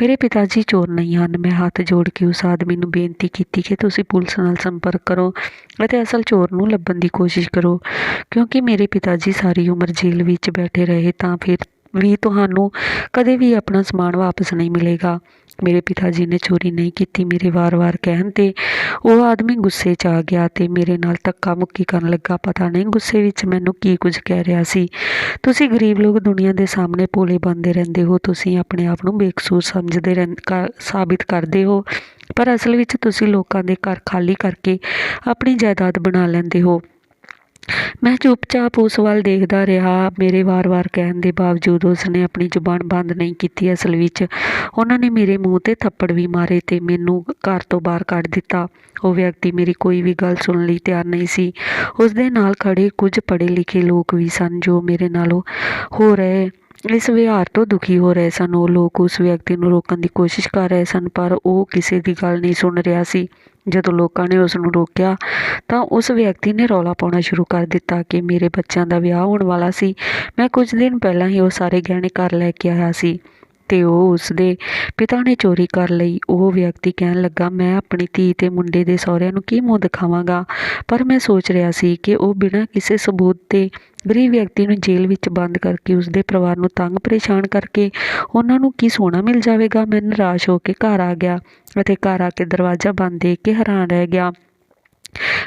A: ਮੇਰੇ ਪਿਤਾ ਜੀ ਚੋਰ ਨਹੀਂ ਹਨ। ਮੈਂ ਹੱਥ ਜੋੜ ਕੇ ਉਸ ਆਦਮੀ ਨੂੰ ਬੇਨਤੀ ਕੀਤੀ ਕਿ ਤੁਸੀਂ ਪੁਲਿਸ ਨਾਲ ਸੰਪਰਕ ਕਰੋ ਅਤੇ ਅਸਲ ਚੋਰ ਨੂੰ ਲੱਭਣ ਦੀ ਕੋਸ਼ਿਸ਼ ਕਰੋ। ਕਿਉਂਕਿ ਮੇਰੇ ਪਿਤਾ ਜੀ ਸਾਰੀ ਉਮਰ ਜੇਲ੍ਹ ਵਿੱਚ ਬੈਠੇ ਰਹੇ, ਤਾਂ ਫਿਰ ਵੀ ਤੁਹਾਨੂੰ ਕਦੇ ਵੀ ਆਪਣਾ ਸਮਾਨ ਵਾਪਸ ਨਹੀਂ ਮਿਲੇਗਾ। ਮੇਰੇ ਪਿਤਾ ਜੀ ਨੇ ਚੋਰੀ ਨਹੀਂ ਕੀਤੀ ਮੇਰੇ ਵਾਰ-ਵਾਰ ਕਹਿਣ ਤੇ ਉਹ ਆਦਮੀ ਗੁੱਸੇ 'ਚ ਆ ਗਿਆ ਤੇ ਮੇਰੇ ਨਾਲ ਧੱਕਾ ਮੁੱਕੀ ਕਰਨ ਲੱਗਾ। ਪਤਾ ਨਹੀਂ ਗੁੱਸੇ ਵਿੱਚ ਮੈਨੂੰ ਕੀ ਕੁਝ ਕਹਿ ਰਿਹਾ ਸੀ। ਤੁਸੀਂ ਗਰੀਬ ਲੋਕ ਦੁਨੀਆ ਦੇ ਸਾਹਮਣੇ ਭੋਲੇ ਬਣਦੇ ਰਹਿੰਦੇ ਹੋ, ਤੁਸੀਂ ਆਪਣੇ ਆਪ ਨੂੰ ਬੇਕਸੂਰ ਸਮਝਦੇ ਰਹਿੰ ਸਾਬਿਤ ਕਰਦੇ ਹੋ, ਪਰ ਅਸਲ ਵਿੱਚ ਤੁਸੀਂ ਲੋਕਾਂ ਦੇ ਘਰ ਖਾਲੀ ਕਰਕੇ ਆਪਣੀ ਜਾਇਦਾਦ ਬਣਾ ਲੈਂਦੇ ਹੋ। ਮੈਂ ਚੁੱਪਚਾਪ ਉਸ ਵੱਲ ਦੇਖਦਾ ਰਿਹਾ। ਮੇਰੇ ਵਾਰ-ਵਾਰ ਕਹਿਣ ਦੇ ਬਾਵਜੂਦ ਉਸ ਨੇ ਆਪਣੀ ਜ਼ੁਬਾਨ ਬੰਦ ਨਹੀਂ ਕੀਤੀ ਅਸਲ ਵਿੱਚ। ਉਹਨਾਂ ਨੇ ਮੇਰੇ ਮੂੰਹ ਤੇ ਥੱਪੜ ਵੀ ਮਾਰੇ ਤੇ ਮੈਨੂੰ ਘਰ ਤੋਂ ਬਾਹਰ ਕੱਢ ਦਿੱਤਾ। ਉਹ ਵਿਅਕਤੀ ਮੇਰੀ ਕੋਈ ਵੀ ਗੱਲ ਸੁਣਨ ਲਈ ਤਿਆਰ ਨਹੀਂ ਸੀ। ਉਸ ਦੇ ਨਾਲ ਖੜ੍ਹੇ ਕੁਝ ਪੜ੍ਹੇ ਲਿਖੇ ਲੋਕ ਵੀ ਸਨ ਜੋ ਮੇਰੇ ਨਾਲੋਂ ਹੋ ਰਹੇ ਇਸ ਵਿਹਾਰ ਤੋਂ ਦੁਖੀ ਹੋ ਰਹੇ ਸਨ। ਉਹ ਲੋਕ ਉਸ ਵਿਅਕਤੀ ਨੂੰ ਰੋਕਣ ਦੀ ਕੋਸ਼ਿਸ਼ ਕਰ ਰਹੇ ਸਨ, ਪਰ ਉਹ ਕਿਸੇ ਦੀ ਗੱਲ ਨਹੀਂ ਸੁਣ ਰਿਹਾ ਸੀ। ਜਦੋਂ ਲੋਕਾਂ ਨੇ ਉਸ ਨੂੰ ਰੋਕਿਆ, ਤਾਂ ਉਸ ਵਿਅਕਤੀ ਨੇ ਰੌਲਾ ਪਾਉਣਾ ਸ਼ੁਰੂ ਕਰ ਦਿੱਤਾ ਕਿ ਮੇਰੇ ਬੱਚਿਆਂ ਦਾ ਵਿਆਹ ਹੋਣ ਵਾਲਾ ਸੀ। ਮੈਂ ਕੁਝ ਦਿਨ ਪਹਿਲਾਂ ਹੀ ਉਹ ਸਾਰੇ ਗਹਿਣੇ ਘਰ ਲੈ ਕੇ ਆਇਆ ਸੀ। ਤੇ ਉਹ ਉਸਦੇ ਪਿਤਾ ਨੇ ਚੋਰੀ ਕਰ ਲਈ। ਉਹ ਵਿਅਕਤੀ ਕਹਿਣ ਲੱਗਾ, ਮੈਂ ਆਪਣੀ ਧੀ ਤੇ ਮੁੰਡੇ ਦੇ ਸਹੁਰਿਆਂ ਨੂੰ ਕੀ ਮੂੰਹ ਦਿਖਾਵਾਂਗਾ? ਪਰ ਮੈਂ ਸੋਚ ਰਿਹਾ ਸੀ ਕਿ ਉਹ ਬਿਨਾਂ ਕਿਸੇ ਸਬੂਤ 'ਤੇ ਗਰੀਬ ਵਿਅਕਤੀ ਨੂੰ ਜੇਲ੍ਹ ਵਿੱਚ ਬੰਦ ਕਰਕੇ ਉਸਦੇ ਪਰਿਵਾਰ ਨੂੰ ਤੰਗ ਪਰੇਸ਼ਾਨ ਕਰਕੇ ਉਹਨਾਂ ਨੂੰ ਕੀ ਸੋਨਾ ਮਿਲ ਜਾਵੇਗਾ? ਮੈਂ ਨਿਰਾਸ਼ ਹੋ ਕੇ ਘਰ ਆ ਗਿਆ ਅਤੇ ਘਰ ਆ ਕੇ ਦਰਵਾਜ਼ਾ ਬੰਦ ਦੇਖ ਕੇ ਹੈਰਾਨ ਰਹਿ ਗਿਆ।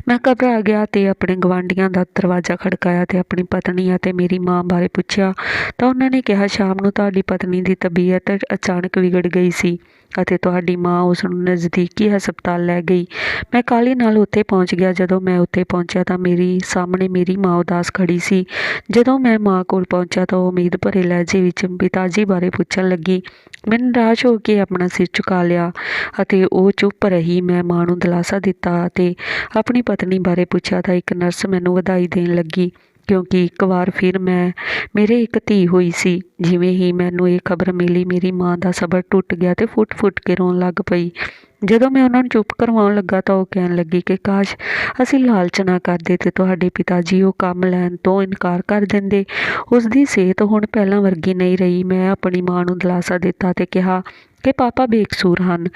A: ਮੈਂ ਘਬਰਾ ਗਿਆ ਤੇ ਆਪਣੇ ਗਵਾਂਢੀਆਂ ਦਾ ਦਰਵਾਜ਼ਾ ਖੜਕਾਇਆ ਤੇ ਆਪਣੀ ਪਤਨੀ ਅਤੇ ਮੇਰੀ ਮਾਂ ਬਾਰੇ ਪੁੱਛਿਆ। ਤਾਂ ਉਹਨਾਂ ਨੇ ਕਿਹਾ, ਸ਼ਾਮ ਨੂੰ ਤੁਹਾਡੀ ਪਤਨੀ ਦੀ ਤਬੀਅਤ ਅਚਾਨਕ ਵਿਗੜ ਗਈ ਸੀ ਅਤੇ ਤੁਹਾਡੀ ਮਾਂ ਉਸ ਨੂੰ ਨਜ਼ਦੀਕੀ ਹਸਪਤਾਲ ਲੈ ਗਈ। ਮੈਂ ਕਾਹਲੀ ਨਾਲ ਉੱਥੇ ਪਹੁੰਚ ਗਿਆ। ਜਦੋਂ ਮੈਂ ਉੱਥੇ ਪਹੁੰਚਿਆ ਤਾਂ ਮੇਰੀ, ਸਾਹਮਣੇ ਮੇਰੀ ਮਾਂ ਉਦਾਸ ਖੜੀ ਸੀ। ਜਦੋਂ ਮੈਂ ਮਾਂ ਕੋਲ ਪਹੁੰਚਿਆ ਤਾਂ ਉਹ ਉਮੀਦ ਭਰੇ ਲਹਿਜੇ ਵਿੱਚ ਪਿਤਾ ਜੀ ਬਾਰੇ ਪੁੱਛਣ ਲੱਗੀ। ਮੈਂ ਨਿਰਾਸ਼ ਹੋ ਕੇ ਆਪਣਾ ਸਿਰ ਝੁਕਾ ਲਿਆ ਅਤੇ ਉਹ ਚੁੱਪ ਰਹੀ। ਮੈਂ ਮਾਂ ਨੂੰ ਦਿਲਾਸਾ ਦਿੱਤਾ ਅਤੇ ਆਪਣੀ ਪਤਨੀ ਬਾਰੇ ਪੁੱਛਿਆ ਤਾਂ ਇੱਕ ਨਰਸ ਮੈਨੂੰ ਵਧਾਈ ਦੇਣ ਲੱਗੀ ਕਿਉਂਕਿ ਇੱਕ ਵਾਰ ਫਿਰ ਮੈਂ, ਮੇਰੇ ਇੱਕ ਧੀ ਹੋਈ ਸੀ, ਜਿਵੇਂ ਹੀ ਮੈਨੂੰ ਇਹ ਖਬਰ ਮਿਲੀ ਮੇਰੀ ਮਾਂ ਦਾ ਸਬਰ ਟੁੱਟ ਗਿਆ ਤੇ ਫੁੱਟ-ਫੁੱਟ ਕੇ ਰੋਣ ਲੱਗ ਪਈ। ਜਦੋਂ ਮੈਂ ਉਹਨਾਂ ਨੂੰ ਚੁੱਪ ਕਰਵਾਉਣ ਲੱਗਾ ਤਾਂ ਉਹ ਕਹਿਣ ਲੱਗੀ ਕਿ ਕਾਸ਼ ਅਸੀਂ ਲਾਲਚ ਨਾ ਕਰਦੇ ਤੇ ਤੁਹਾਡੇ ਪਿਤਾ ਜੀ ਉਹ ਕੰਮ ਲੈਣ ਤੋਂ ਇਨਕਾਰ ਕਰ ਦਿੰਦੇ। ਉਸ ਦੀ ਸਿਹਤ ਹੁਣ ਪਹਿਲਾਂ ਵਰਗੀ ਨਹੀਂ ਰਹੀ। ਮੈਂ ਆਪਣੀ ਮਾਂ ਨੂੰ ਦਿਲਾਸਾ ਦਿੱਤਾ ਤੇ ਕਿਹਾ ਕਿ ਪਾਪਾ ਬੇਕਸੂਰ ਹਨ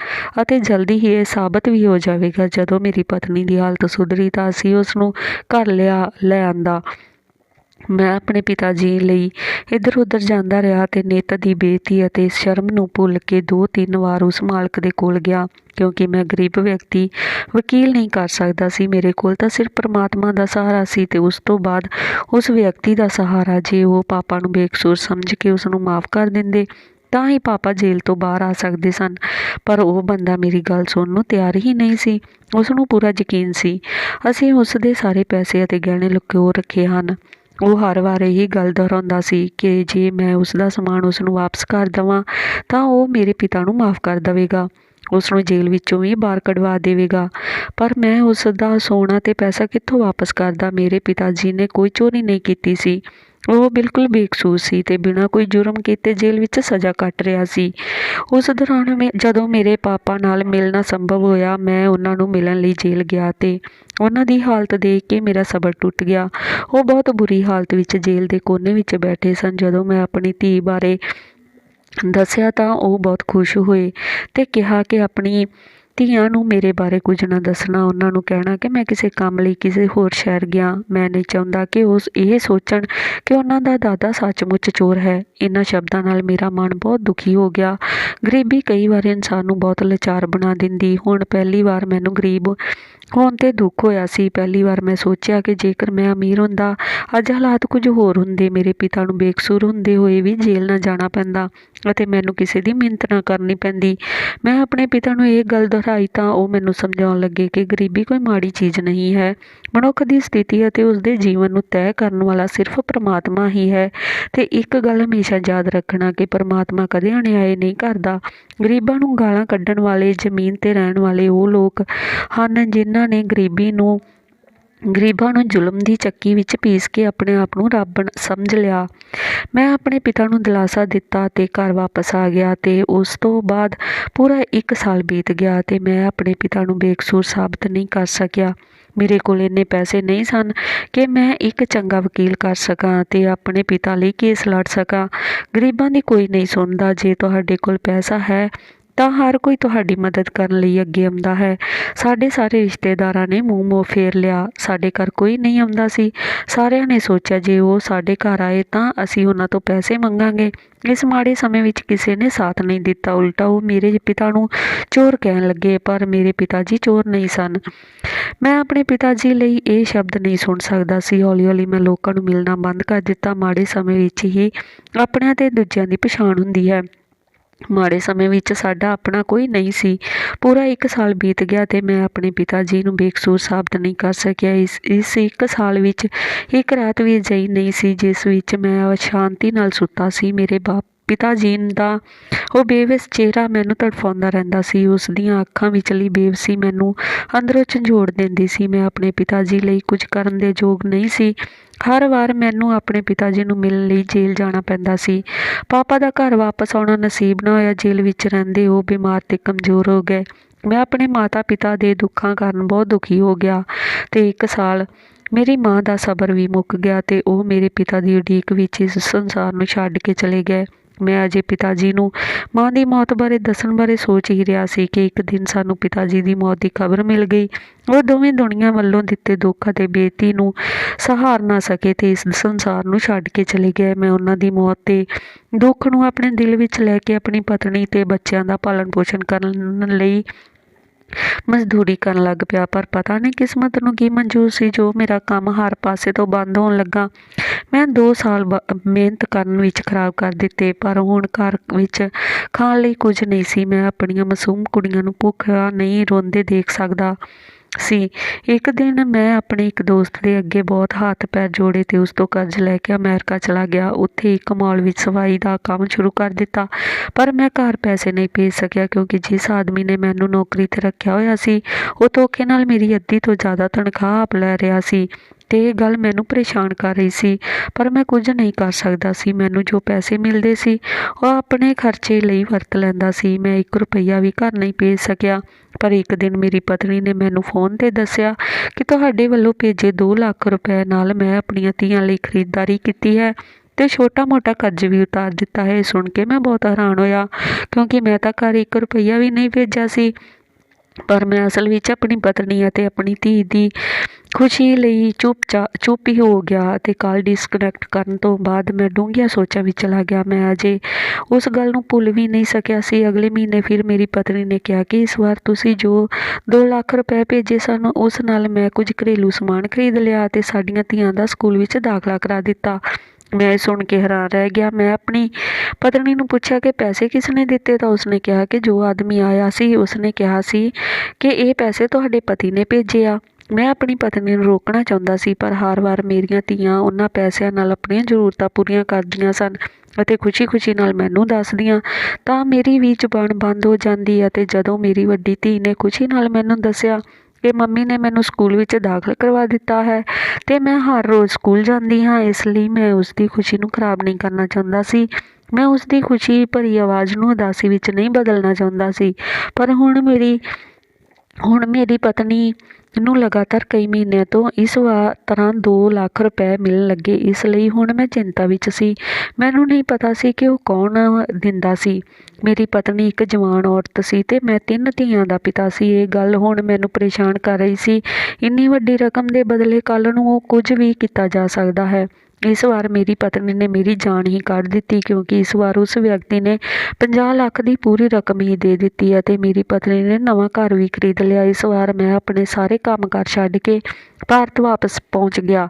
A: ਅਤੇ ਜਲਦੀ ਹੀ ਇਹ ਸਾਬਤ ਵੀ ਹੋ ਜਾਵੇਗਾ। ਜਦੋਂ ਮੇਰੀ ਪਤਨੀ ਦੀ ਹਾਲਤ ਸੁਧਰੀ ਤਾਂ ਅਸੀਂ ਉਸ ਨੂੰ ਘਰ ਲਿਆ, ਲੈ ਆਂਦਾ। ਮੈਂ ਆਪਣੇ ਪਿਤਾ ਜੀ ਲਈ ਇੱਧਰ ਉੱਧਰ ਜਾਂਦਾ ਰਿਹਾ ਤੇ ਨਿੱਤ ਦੀ ਬੇਇੱਜ਼ਤੀ ਅਤੇ ਸ਼ਰਮ ਨੂੰ ਭੁੱਲ ਕੇ ਦੋ ਤਿੰਨ ਵਾਰ ਉਸ ਮਾਲਕ ਦੇ ਕੋਲ ਗਿਆ, ਕਿਉਂਕਿ ਮੈਂ ਗਰੀਬ ਵਿਅਕਤੀ, ਵਕੀਲ ਨਹੀਂ ਕਰ ਸਕਦਾ ਸੀ। ਮੇਰੇ ਕੋਲ ਤਾਂ ਸਿਰਫ ਪਰਮਾਤਮਾ ਦਾ ਸਹਾਰਾ ਸੀ ਤੇ ਉਸ ਤੋਂ ਬਾਅਦ ਉਸ ਵਿਅਕਤੀ ਦਾ ਸਹਾਰਾ ਜੇ ਉਹ ਪਾਪਾ ਨੂੰ ਬੇਕਸੂਰ ਸਮਝ ਕੇ ਉਸ ਨੂੰ ਮਾਫ ਕਰ ਦਿੰਦੇ, ਤਾਂ ਹੀ ਪਾਪਾ ਜੇਲ੍ਹ ਤੋਂ ਬਾਹਰ ਆ ਸਕਦੇ ਸਨ। ਪਰ ਉਹ ਬੰਦਾ ਮੇਰੀ ਗੱਲ ਸੁਣਨ ਨੂੰ ਤਿਆਰ ਹੀ ਨਹੀਂ ਸੀ। ਉਸ ਨੂੰ ਪੂਰਾ ਯਕੀਨ ਸੀ। ਅਸੀਂ ਉਸ ਦੇ ਸਾਰੇ ਪੈਸੇ ਅਤੇ ਗਹਿਣੇ ਲੁਕੋ ਰੱਖੇ ਹਨ। ਉਹ ਹਰ ਵਾਰ ਇਹੀ ਗੱਲ ਦੁਹਰਾਉਂਦਾ ਸੀ ਕਿ ਜੇ ਮੈਂ ਉਸ ਦਾ ਸਮਾਨ ਉਸ ਨੂੰ ਵਾਪਸ ਕਰ ਦੇਵਾਂ, ਤਾਂ ਉਹ ਮੇਰੇ ਪਿਤਾ ਨੂੰ ਮਾਫ ਕਰ ਦੇਵੇਗਾ। ਉਸ ਨੂੰ ਜੇਲ੍ਹ ਵਿੱਚੋਂ ਵੀ ਬਾਹਰ ਕਢਵਾ ਦੇਵੇਗਾ। ਪਰ ਮੈਂ ਉਸ ਦਾ ਸੋਨਾ ਤੇ ਪੈਸਾ ਕਿੱਥੋਂ ਵਾਪਸ ਕਰਦਾ? ਮੇਰੇ ਪਿਤਾ ਜੀ ਨੇ ਕੋਈ ਚੋਰੀ ਨਹੀਂ ਕੀਤੀ ਸੀ। ਉਹ ਬਿਲਕੁਲ ਬੇਕਸੂਰ ਸੀ ਤੇ ਬਿਨਾਂ ਕੋਈ ਜੁਰਮ ਕੀਤੇ ਜੇਲ੍ਹ ਵਿੱਚ ਸਜ਼ਾ ਕੱਟ ਰਿਹਾ ਸੀ। ਉਸ ਦੌਰਾਨ ਮੈਂ, ਜਦੋਂ ਮੇਰੇ ਪਾਪਾ ਨਾਲ ਮਿਲਣਾ ਸੰਭਵ ਹੋਇਆ, ਮੈਂ ਉਹਨਾਂ ਨੂੰ ਮਿਲਣ ਲਈ ਜੇਲ੍ਹ ਗਿਆ ਤੇ ਉਹਨਾਂ ਦੀ ਹਾਲਤ ਦੇਖ ਕੇ ਮੇਰਾ ਸਬਰ ਟੁੱਟ ਗਿਆ। ਉਹ ਬਹੁਤ ਬੁਰੀ ਹਾਲਤ ਵਿੱਚ ਜੇਲ੍ਹ ਦੇ ਕੋਨੇ ਵਿੱਚ ਬੈਠੇ ਸਨ ਜਦੋਂ ਮੈਂ ਆਪਣੀ ਧੀ ਬਾਰੇ ਦੱਸਿਆ ਤਾਂ ਉਹ ਬਹੁਤ ਖੁਸ਼ ਹੋਏ ਅਤੇ ਕਿਹਾ ਕਿ ਆਪਣੀ ਧੀਆਂ ਨੂੰ ਮੇਰੇ ਬਾਰੇ ਕੁਝ ਨਾ ਦੱਸਣਾ, ਉਹਨਾਂ ਨੂੰ ਕਹਿਣਾ ਕਿ ਮੈਂ ਕਿਸੇ ਕੰਮ ਲਈ ਕਿਸੇ ਹੋਰ ਸ਼ਹਿਰ ਗਿਆ। ਮੈਂ ਨਹੀਂ ਚਾਹੁੰਦਾ ਕਿ ਉਹ ਇਹ ਸੋਚਣ ਕਿ ਉਹਨਾਂ ਦਾ ਦਾਦਾ ਸੱਚਮੁੱਚ ਚੋਰ ਹੈ। ਇਹਨਾਂ ਸ਼ਬਦਾਂ ਨਾਲ ਮੇਰਾ ਮਨ ਬਹੁਤ ਦੁਖੀ ਹੋ ਗਿਆ। ਗਰੀਬੀ ਕਈ ਵਾਰ ਇਨਸਾਨ ਨੂੰ ਬਹੁਤ ਲਾਚਾਰ ਬਣਾ ਦਿੰਦੀ। ਹੁਣ ਪਹਿਲੀ ਵਾਰ ਮੈਨੂੰ ਗਰੀਬ ਹੋਣ ਤੇ ਦੁੱਖ ਹੋਇਆ ਸੀ। ਪਹਿਲੀ ਵਾਰ ਮੈਂ ਸੋਚਿਆ ਕਿ ਜੇਕਰ ਮੈਂ ਅਮੀਰ ਹੁੰਦਾ, ਅੱਜ ਹਾਲਾਤ ਕੁਝ ਹੋਰ ਹੁੰਦੇ। ਮੇਰੇ ਪਿਤਾ ਨੂੰ ਬੇਕਸੂਰ ਹੁੰਦੇ ਹੋਏ ਵੀ ਜੇਲ੍ਹ ਨਾ ਜਾਣਾ ਪੈਂਦਾ ਅਤੇ ਮੈਨੂੰ ਕਿਸੇ ਦੀ ਮਿਹਨਤ ਨਾ ਕਰਨੀ ਪੈਂਦੀ। ਮੈਂ ਆਪਣੇ ਪਿਤਾ ਨੂੰ ਇਹ ਗੱਲ ਦੁਹਰਾਈ ਤਾਂ ਉਹ ਮੈਨੂੰ ਸਮਝਾਉਣ ਲੱਗੇ ਕਿ ਗਰੀਬੀ ਕੋਈ ਮਾੜੀ ਚੀਜ਼ ਨਹੀਂ ਹੈ। ਮਨੁੱਖ ਦੀ ਸਥਿਤੀ ਅਤੇ ਉਸ ਦੇ ਜੀਵਨ ਨੂੰ ਤੈਅ ਕਰਨ ਵਾਲਾ ਸਿਰਫ ਪਰਮਾਤਮਾ ਹੀ ਹੈ ਤੇ ਇੱਕ ਗੱਲ ਹਮੇਸ਼ਾ ਯਾਦ ਰੱਖਣਾ ਕਿ ਪਰਮਾਤਮਾ ਕਦੇ ਅਣਿਆਏ ਨਹੀਂ ਕਰਦਾ। ਗਰੀਬਾਂ ਨੂੰ ਗਾਲਾਂ ਕੱਢਣ ਵਾਲੇ, ਜ਼ਮੀਨ ਤੇ ਰਹਿਣ ਵਾਲੇ ਉਹ ਲੋਕ ਹਨ ਜਿਨ੍ਹਾਂ ਨੇ ਗਰੀਬੀ ਨੂੰ, ਗਰੀਬਾਂ ਨੂੰ ਜ਼ੁਲਮ ਦੀ ਚੱਕੀ ਵਿੱਚ ਪੀਸ ਕੇ ਆਪਣੇ ਆਪ ਨੂੰ ਰੱਬ ਸਮਝ ਲਿਆ। ਮੈਂ ਆਪਣੇ ਪਿਤਾ ਨੂੰ ਦਿਲਾਸਾ ਦਿੱਤਾ ਤੇ ਘਰ ਵਾਪਸ ਆ ਗਿਆ ਤੇ ਉਸ ਤੋਂ ਬਾਅਦ ਪੂਰਾ 1 ਸਾਲ ਬੀਤ ਗਿਆ ਤੇ ਮੈਂ ਆਪਣੇ ਪਿਤਾ ਨੂੰ ਬੇਕਸੂਰ ਸਾਬਤ ਨਹੀਂ ਕਰ ਸਕਿਆ। ਮੇਰੇ ਕੋਲ ਇੰਨੇ ਪੈਸੇ ਨਹੀਂ ਸਨ ਕਿ ਮੈਂ ਇੱਕ ਚੰਗਾ ਵਕੀਲ ਕਰ ਸਕਾਂ ਤੇ ਆਪਣੇ ਪਿਤਾ ਲਈ ਕੇਸ ਲੜ ਸਕਾਂ। ਗਰੀਬਾਂ ਦੀ ਕੋਈ ਨਹੀਂ ਸੁਣਦਾ ਜੇ ਤੁਹਾਡੇ ਕੋਲ ਪੈਸਾ ਹੈ ਤਾਂ ਹਰ ਕੋਈ ਤੁਹਾਡੀ ਮਦਦ ਕਰਨ ਲਈ ਅੱਗੇ ਆਉਂਦਾ ਹੈ। ਸਾਡੇ ਸਾਰੇ ਰਿਸ਼ਤੇਦਾਰਾਂ ਨੇ ਮੂੰਹ ਮੋ ਫੇਰ ਲਿਆ। ਸਾਡੇ ਘਰ ਕੋਈ ਨਹੀਂ ਆਉਂਦਾ ਸੀ। ਸਾਰਿਆਂ ਨੇ ਸੋਚਿਆ ਜੇ ਉਹ ਸਾਡੇ ਘਰ ਆਏ ਤਾਂ ਅਸੀਂ ਉਹਨਾਂ ਤੋਂ ਪੈਸੇ ਮੰਗਾਂਗੇ। ਇਸ ਮਾੜੇ ਸਮੇਂ ਵਿੱਚ ਕਿਸੇ ਨੇ ਸਾਥ ਨਹੀਂ ਦਿੱਤਾ। ਉਲਟਾ ਉਹ ਮੇਰੇ ਪਿਤਾ ਨੂੰ ਚੋਰ ਕਹਿਣ ਲੱਗੇ, ਪਰ ਮੇਰੇ ਪਿਤਾ ਜੀ ਚੋਰ ਨਹੀਂ ਸਨ। ਮੈਂ ਆਪਣੇ ਪਿਤਾ ਜੀ ਲਈ ਇਹ ਸ਼ਬਦ ਨਹੀਂ ਸੁਣ ਸਕਦਾ ਸੀ। ਹੌਲੀ ਹੌਲੀ ਮੈਂ ਲੋਕਾਂ ਨੂੰ ਮਿਲਣਾ ਬੰਦ ਕਰ ਦਿੱਤਾ। ਮਾੜੇ ਸਮੇਂ ਵਿੱਚ ਹੀ ਆਪਣਿਆਂ ਤੇ ਦੂਜਿਆਂ ਦੀ ਪਛਾਣ ਹੁੰਦੀ ਹੈ। ਮਾੜੇ ਸਮੇਂ ਵਿੱਚ ਸਾਡਾ ਆਪਣਾ ਕੋਈ ਨਹੀਂ ਸੀ। ਪੂਰਾ 1 ਸਾਲ ਬੀਤ ਗਿਆ ਤੇ ਮੈਂ ਆਪਣੇ ਪਿਤਾ ਜੀ ਨੂੰ ਬੇਕਸੂਰ ਸਾਬਤ ਨਹੀਂ ਕਰ ਸਕਿਆ। ਇਸ ਇਸ 1 ਸਾਲ ਵਿੱਚ ਇੱਕ ਰਾਤ ਵੀ ਅਜਿਹੀ ਨਹੀਂ ਸੀ ਜਿਸ ਵਿੱਚ ਮੈਂ ਅਸ਼ਾਂਤੀ ਨਾਲ ਸੁੱਤਾ ਸੀ। ਮੇਰੇ ਬਾਪ ਪਿਤਾ ਜੀ ਦਾ, ਉਹ ਬੇਵਸ ਚਿਹਰਾ ਮੈਨੂੰ ਤੜਫਾਉਂਦਾ ਰਹਿੰਦਾ ਸੀ। ਉਸ ਦੀਆਂ ਅੱਖਾਂ ਵਿਚਲੀ ਬੇਵਸੀ ਮੈਨੂੰ ਅੰਦਰੋਂ ਝੰਜੋੜ ਦਿੰਦੀ ਸੀ। ਮੈਂ ਆਪਣੇ ਪਿਤਾ ਜੀ ਲਈ ਕੁਝ ਕਰਨ ਦੇ ਯੋਗ ਨਹੀਂ ਸੀ। ਹਰ ਵਾਰ ਮੈਨੂੰ ਆਪਣੇ ਪਿਤਾ ਜੀ ਨੂੰ ਮਿਲਣ ਲਈ ਜੇਲ੍ਹ ਜਾਣਾ ਪੈਂਦਾ ਸੀ। ਪਾਪਾ ਦਾ ਘਰ ਵਾਪਸ ਆਉਣਾ ਨਸੀਬ ਨਾ ਹੋਇਆ, ਜੇਲ੍ਹ ਵਿੱਚ ਰਹਿੰਦੇ ਉਹ ਬਿਮਾਰ ਤੇ ਕਮਜ਼ੋਰ ਹੋ ਗਏ। ਮੈਂ ਆਪਣੇ ਮਾਤਾ ਪਿਤਾ ਦੇ ਦੁੱਖਾਂ ਕਾਰਨ ਬਹੁਤ ਦੁਖੀ ਹੋ ਗਿਆ ਤੇ ਇੱਕ ਸਾਲ ਮੇਰੀ ਮਾਂ ਦਾ ਸਬਰ ਵੀ ਮੁੱਕ ਗਿਆ ਤੇ ਉਹ ਮੇਰੇ ਪਿਤਾ ਦੀ ਉਡੀਕ ਵਿੱਚ ਇਸ ਸੰਸਾਰ ਨੂੰ ਛੱਡ ਕੇ ਚਲੇ ਗਏ। ਮੈਂ ਅਜੇ ਪਿਤਾ ਜੀ ਨੂੰ ਮਾਂ ਦੀ ਮੌਤ ਬਾਰੇ ਦੱਸਣ ਬਾਰੇ ਸੋਚ ਹੀ ਰਿਹਾ ਸੀ ਕਿ ਇੱਕ ਦਿਨ ਸਾਨੂੰ ਪਿਤਾ ਜੀ ਦੀ ਮੌਤ ਦੀ ਖਬਰ ਮਿਲ ਗਈ। ਉਹ ਦੋਵੇਂ ਦੁਨੀਆ ਵੱਲੋਂ ਦਿੱਤੇ ਦੁੱਖ ਅਤੇ ਬੇਤੀ ਨੂੰ ਸਹਾਰ ਨਾ ਸਕੇ ਤੇ ਇਸ ਸੰਸਾਰ ਨੂੰ ਛੱਡ ਕੇ ਚਲੇ ਗਏ। ਮੈਂ ਉਹਨਾਂ ਦੀ ਮੌਤ ਤੇ ਦੁੱਖ ਨੂੰ ਆਪਣੇ ਦਿਲ ਵਿੱਚ ਲੈ ਕੇ ਆਪਣੀ ਪਤਨੀ ਤੇ ਬੱਚਿਆਂ ਦਾ ਪਾਲਣ ਪੋਸ਼ਣ ਕਰਨ ਲਈ ਮਜ਼ਦੂਰੀ ਕਰਨ ਲੱਗ ਪਿਆ, ਪਰ ਪਤਾ ਨਹੀਂ ਕਿਸਮਤ ਨੂੰ ਕੀ ਮਨਜ਼ੂਰ ਸੀ ਜੋ ਮੇਰਾ ਕੰਮ ਹਰ ਪਾਸੇ ਤੋਂ ਬੰਦ ਹੋਣ ਲੱਗਾ। ਮੈਂ 2 ਸਾਲ ਬ- ਮਿਹਨਤ ਕਰਨ ਵਿੱਚ ਖਰਾਬ ਕਰ ਦਿੱਤੇ, ਪਰ ਹੁਣ ਘਰ ਵਿੱਚ ਖਾਣ ਲਈ ਕੁਝ ਨਹੀਂ ਸੀ। ਮੈਂ ਆਪਣੀਆਂ ਮਾਸੂਮ ਕੁੜੀਆਂ ਨੂੰ ਭੁੱਖਾ ਨਹੀਂ ਰੋਂਦੇ ਦੇਖ ਸਕਦਾ। ਸੀ। ਇੱਕ ਦਿਨ ਮੈਂ ਆਪਣੇ ਇੱਕ ਦੋਸਤ ਦੇ ਅੱਗੇ ਬਹੁਤ ਹੱਥ ਪੈਰ ਜੋੜੇ ਤੇ ਉਸ ਤੋਂ ਕਰਜ਼ ਲੈ ਕੇ ਅਮਰੀਕਾ ਚਲਾ ਗਿਆ। ਉੱਥੇ ਇੱਕ ਮਾਲ ਵਿੱਚ ਸਫ਼ਾਈ ਦਾ ਕੰਮ ਸ਼ੁਰੂ ਕਰ ਦਿੱਤਾ। ਪਰ ਮੈਂ ਘਰ ਪੈਸੇ ਨਹੀਂ ਭੇਜ ਸਕਿਆ ਕਿਉਂਕਿ ਜਿਸ ਆਦਮੀ ਨੇ ਮੈਨੂੰ ਨੌਕਰੀ ਤੇ ਰੱਖਿਆ ਹੋਇਆ ਸੀ, ਉਹ ਧੋਖੇ ਨਾਲ ਮੇਰੀ ਅੱਧੀ ਤੋਂ ਜ਼ਿਆਦਾ ਤਨਖਾਹ ਆਪ ਲੈ ਰਿਹਾ ਸੀ। ਅਤੇ ਇਹ ਗੱਲ ਮੈਨੂੰ ਪਰੇਸ਼ਾਨ ਕਰ ਰਹੀ ਸੀ, ਪਰ ਮੈਂ ਕੁਝ ਨਹੀਂ ਕਰ ਸਕਦਾ ਸੀ। ਮੈਨੂੰ ਜੋ ਪੈਸੇ ਮਿਲਦੇ ਸੀ, ਉਹ ਆਪਣੇ ਖਰਚੇ ਲਈ ਵਰਤ ਲੈਂਦਾ ਸੀ। ਮੈਂ ਇੱਕ ਰੁਪਈਆ ਵੀ ਘਰ ਨਹੀਂ ਭੇਜ ਸਕਿਆ, ਪਰ ਇੱਕ ਦਿਨ ਮੇਰੀ ਪਤਨੀ ਨੇ ਮੈਨੂੰ ਫੋਨ ਤੇ ਦੱਸਿਆ ਕਿ ਤੁਹਾਡੇ ਵੱਲੋਂ ਭੇਜੇ 2 ਲੱਖ ਰੁਪਏ ਨਾਲ ਮੈਂ ਆਪਣੀਆਂ ਧੀਆਂ ਲਈ ਖਰੀਦਦਾਰੀ ਕੀਤੀ ਹੈ ਤੇ ਛੋਟਾ-ਮੋਟਾ ਕਰਜ਼ ਵੀ ਉਤਾਰ ਦਿੱਤਾ ਹੈ। ਸੁਣ ਕੇ ਮੈਂ ਬਹੁਤ ਹੈਰਾਨ ਹੋਇਆ, ਕਿਉਂਕਿ ਮੈਂ ਤਾਂ ਘਰ 1 ਰੁਪਈਆ ਵੀ ਨਹੀਂ ਭੇਜਿਆ ਸੀ। ਪਰ ਮੈਂ ਅਸਲ ਵਿੱਚ ਆਪਣੀ ਪਤਨੀ ਅਤੇ ਆਪਣੀ ਧੀ ਦੀ ਖੁਸ਼ੀ ਲਈ ਚੁੱਪ ਚਾ, ਚੁੱਪ ਹੀ ਹੋ ਗਿਆ ਅਤੇ ਕਾਲ ਡਿਸਕਨੈਕਟ ਕਰਨ ਤੋਂ ਬਾਅਦ ਮੈਂ ਡੂੰਘੀਆਂ ਸੋਚਾਂ ਵਿੱਚ ਚਲਾ ਗਿਆ। ਮੈਂ ਅਜੇ ਉਸ ਗੱਲ ਨੂੰ ਭੁੱਲ ਵੀ ਨਹੀਂ ਸਕਿਆ ਸੀ। ਅਗਲੇ ਮਹੀਨੇ ਫਿਰ ਮੇਰੀ ਪਤਨੀ ਨੇ ਕਿਹਾ ਕਿ ਇਸ ਵਾਰ ਤੁਸੀਂ ਜੋ 2 ਲੱਖ ਰੁਪਏ ਭੇਜੇ ਸਨ, ਉਸ ਨਾਲ ਮੈਂ ਕੁਝ ਘਰੇਲੂ ਸਮਾਨ ਖਰੀਦ ਲਿਆ ਅਤੇ ਸਾਡੀਆਂ ਧੀਆਂ ਦਾ ਸਕੂਲ ਵਿੱਚ ਦਾਖਲਾ ਕਰਾ ਦਿੱਤਾ। ਮੈਂ ਸੁਣ ਕੇ ਹੈਰਾਨ ਰਹਿ ਗਿਆ। ਮੈਂ ਆਪਣੀ ਪਤਨੀ ਨੂੰ ਪੁੱਛਿਆ ਕਿ ਪੈਸੇ ਕਿਸ ਨੇ ਦਿੱਤੇ ਤਾਂ ਉਸਨੇ ਕਿਹਾ ਕਿ ਜੋ ਆਦਮੀ ਆਇਆ ਸੀ, ਉਸਨੇ ਕਿਹਾ ਸੀ ਕਿ ਇਹ ਪੈਸੇ ਤੁਹਾਡੇ ਪਤੀ ਨੇ ਭੇਜੇ ਆ। ਮੈਂ ਆਪਣੀ ਪਤਨੀ ਨੂੰ ਰੋਕਣਾ ਚਾਹੁੰਦਾ ਸੀ, ਪਰ ਹਰ ਵਾਰ ਮੇਰੀਆਂ ਧੀਆਂ ਉਹਨਾਂ ਪੈਸਿਆਂ ਨਾਲ ਆਪਣੀਆਂ ਜ਼ਰੂਰਤਾਂ ਪੂਰੀਆਂ ਕਰਦੀਆਂ ਸਨ ਅਤੇ ਖੁਸ਼ੀ-ਖੁਸ਼ੀ ਨਾਲ ਮੈਨੂੰ ਦੱਸਦੀਆਂ, ਤਾਂ ਮੇਰੀ ਵੀ ਜ਼ੁਬਾਨ ਬੰਦ ਹੋ ਜਾਂਦੀ ਅਤੇ ਜਦੋਂ ਮੇਰੀ ਵੱਡੀ ਧੀ ਨੇ ਖੁਸ਼ੀ ਨਾਲ ਮੈਨੂੰ ਦੱਸਿਆ ਕਿ ਮੰਮੀ ਨੇ ਮੈਨੂੰ ਸਕੂਲ ਵਿੱਚ ਦਾਖਲ ਕਰਵਾ ਦਿੱਤਾ ਹੈ, ਤੇ ਮੈਂ ਹਰ ਰੋਜ਼ ਸਕੂਲ ਜਾਂਦੀ ਹਾਂ, ਇਸ ਲਈ ਮੈਂ ਉਸ ਦੀ ਖੁਸ਼ੀ ਨੂੰ ਖਰਾਬ ਨਹੀਂ ਕਰਨਾ ਚਾਹੁੰਦਾ ਸੀ। ਮੈਂ ਉਸ ਦੀ ਖੁਸ਼ੀ ਭਰੀ ਆਵਾਜ਼ ਨੂੰ ਉਦਾਸੀ ਵਿੱਚ ਨਹੀਂ ਬਦਲਣਾ ਚਾਹੁੰਦਾ ਸੀ, ਪਰ ਹੁਣ ਮੇਰੀ ਹੁਣ ਮੇਰੀ ਪਤਨੀ ਨੂੰ ਲਗਾਤਾਰ ਕਈ ਮਹੀਨਿਆਂ ਤੋਂ ਇਸ ਵਾ ਤਰ੍ਹਾਂ 2 ਲੱਖ ਰੁਪਏ ਮਿਲਣ ਲੱਗੇ। ਇਸ ਲਈ ਹੁਣ ਮੈਂ ਚਿੰਤਾ ਵਿੱਚ ਸੀ। ਮੈਨੂੰ ਨਹੀਂ ਪਤਾ ਸੀ ਕਿ ਉਹ ਕੌਣ ਦਿੰਦਾ ਸੀ। ਮੇਰੀ ਪਤਨੀ ਇੱਕ ਜਵਾਨ ਔਰਤ ਸੀ ਤੇ ਮੈਂ ਤਿੰਨ ਧੀਆਂ ਦਾ ਪਿਤਾ ਸੀ। ਇਹ ਗੱਲ ਹੁਣ ਮੈਨੂੰ ਪਰੇਸ਼ਾਨ ਕਰ ਰਹੀ ਸੀ। ਇੰਨੀ ਵੱਡੀ ਰਕਮ ਦੇ ਬਦਲੇ ਕੱਲ ਨੂੰ ਉਹ ਕੁਝ ਵੀ ਕੀਤਾ ਜਾ ਸਕਦਾ ਹੈ। ਇਸ ਵਾਰ ਮੇਰੀ ਪਤਨੀ ਨੇ ਮੇਰੀ ਜਾਨ ਹੀ ਕੱਢ ਦਿੱਤੀ ਕਿਉਂਕਿ ਇਸ ਵਾਰ ਉਸ ਵਿਅਕਤੀ ਨੇ 50 ਲੱਖ ਦੀ ਪੂਰੀ ਰਕਮ ਹੀ ਦੇ ਦਿੱਤੀ ਅਤੇ ਮੇਰੀ ਪਤਨੀ ਨੇ ਨਵਾਂ ਘਰ ਵੀ ਖਰੀਦ ਲਿਆ। ਇਸ ਵਾਰ ਮੈਂ ਆਪਣੇ ਸਾਰੇ ਕੰਮਕਾਰ ਛੱਡ ਕੇ ਭਾਰਤ ਵਾਪਸ ਪਹੁੰਚ ਗਿਆ।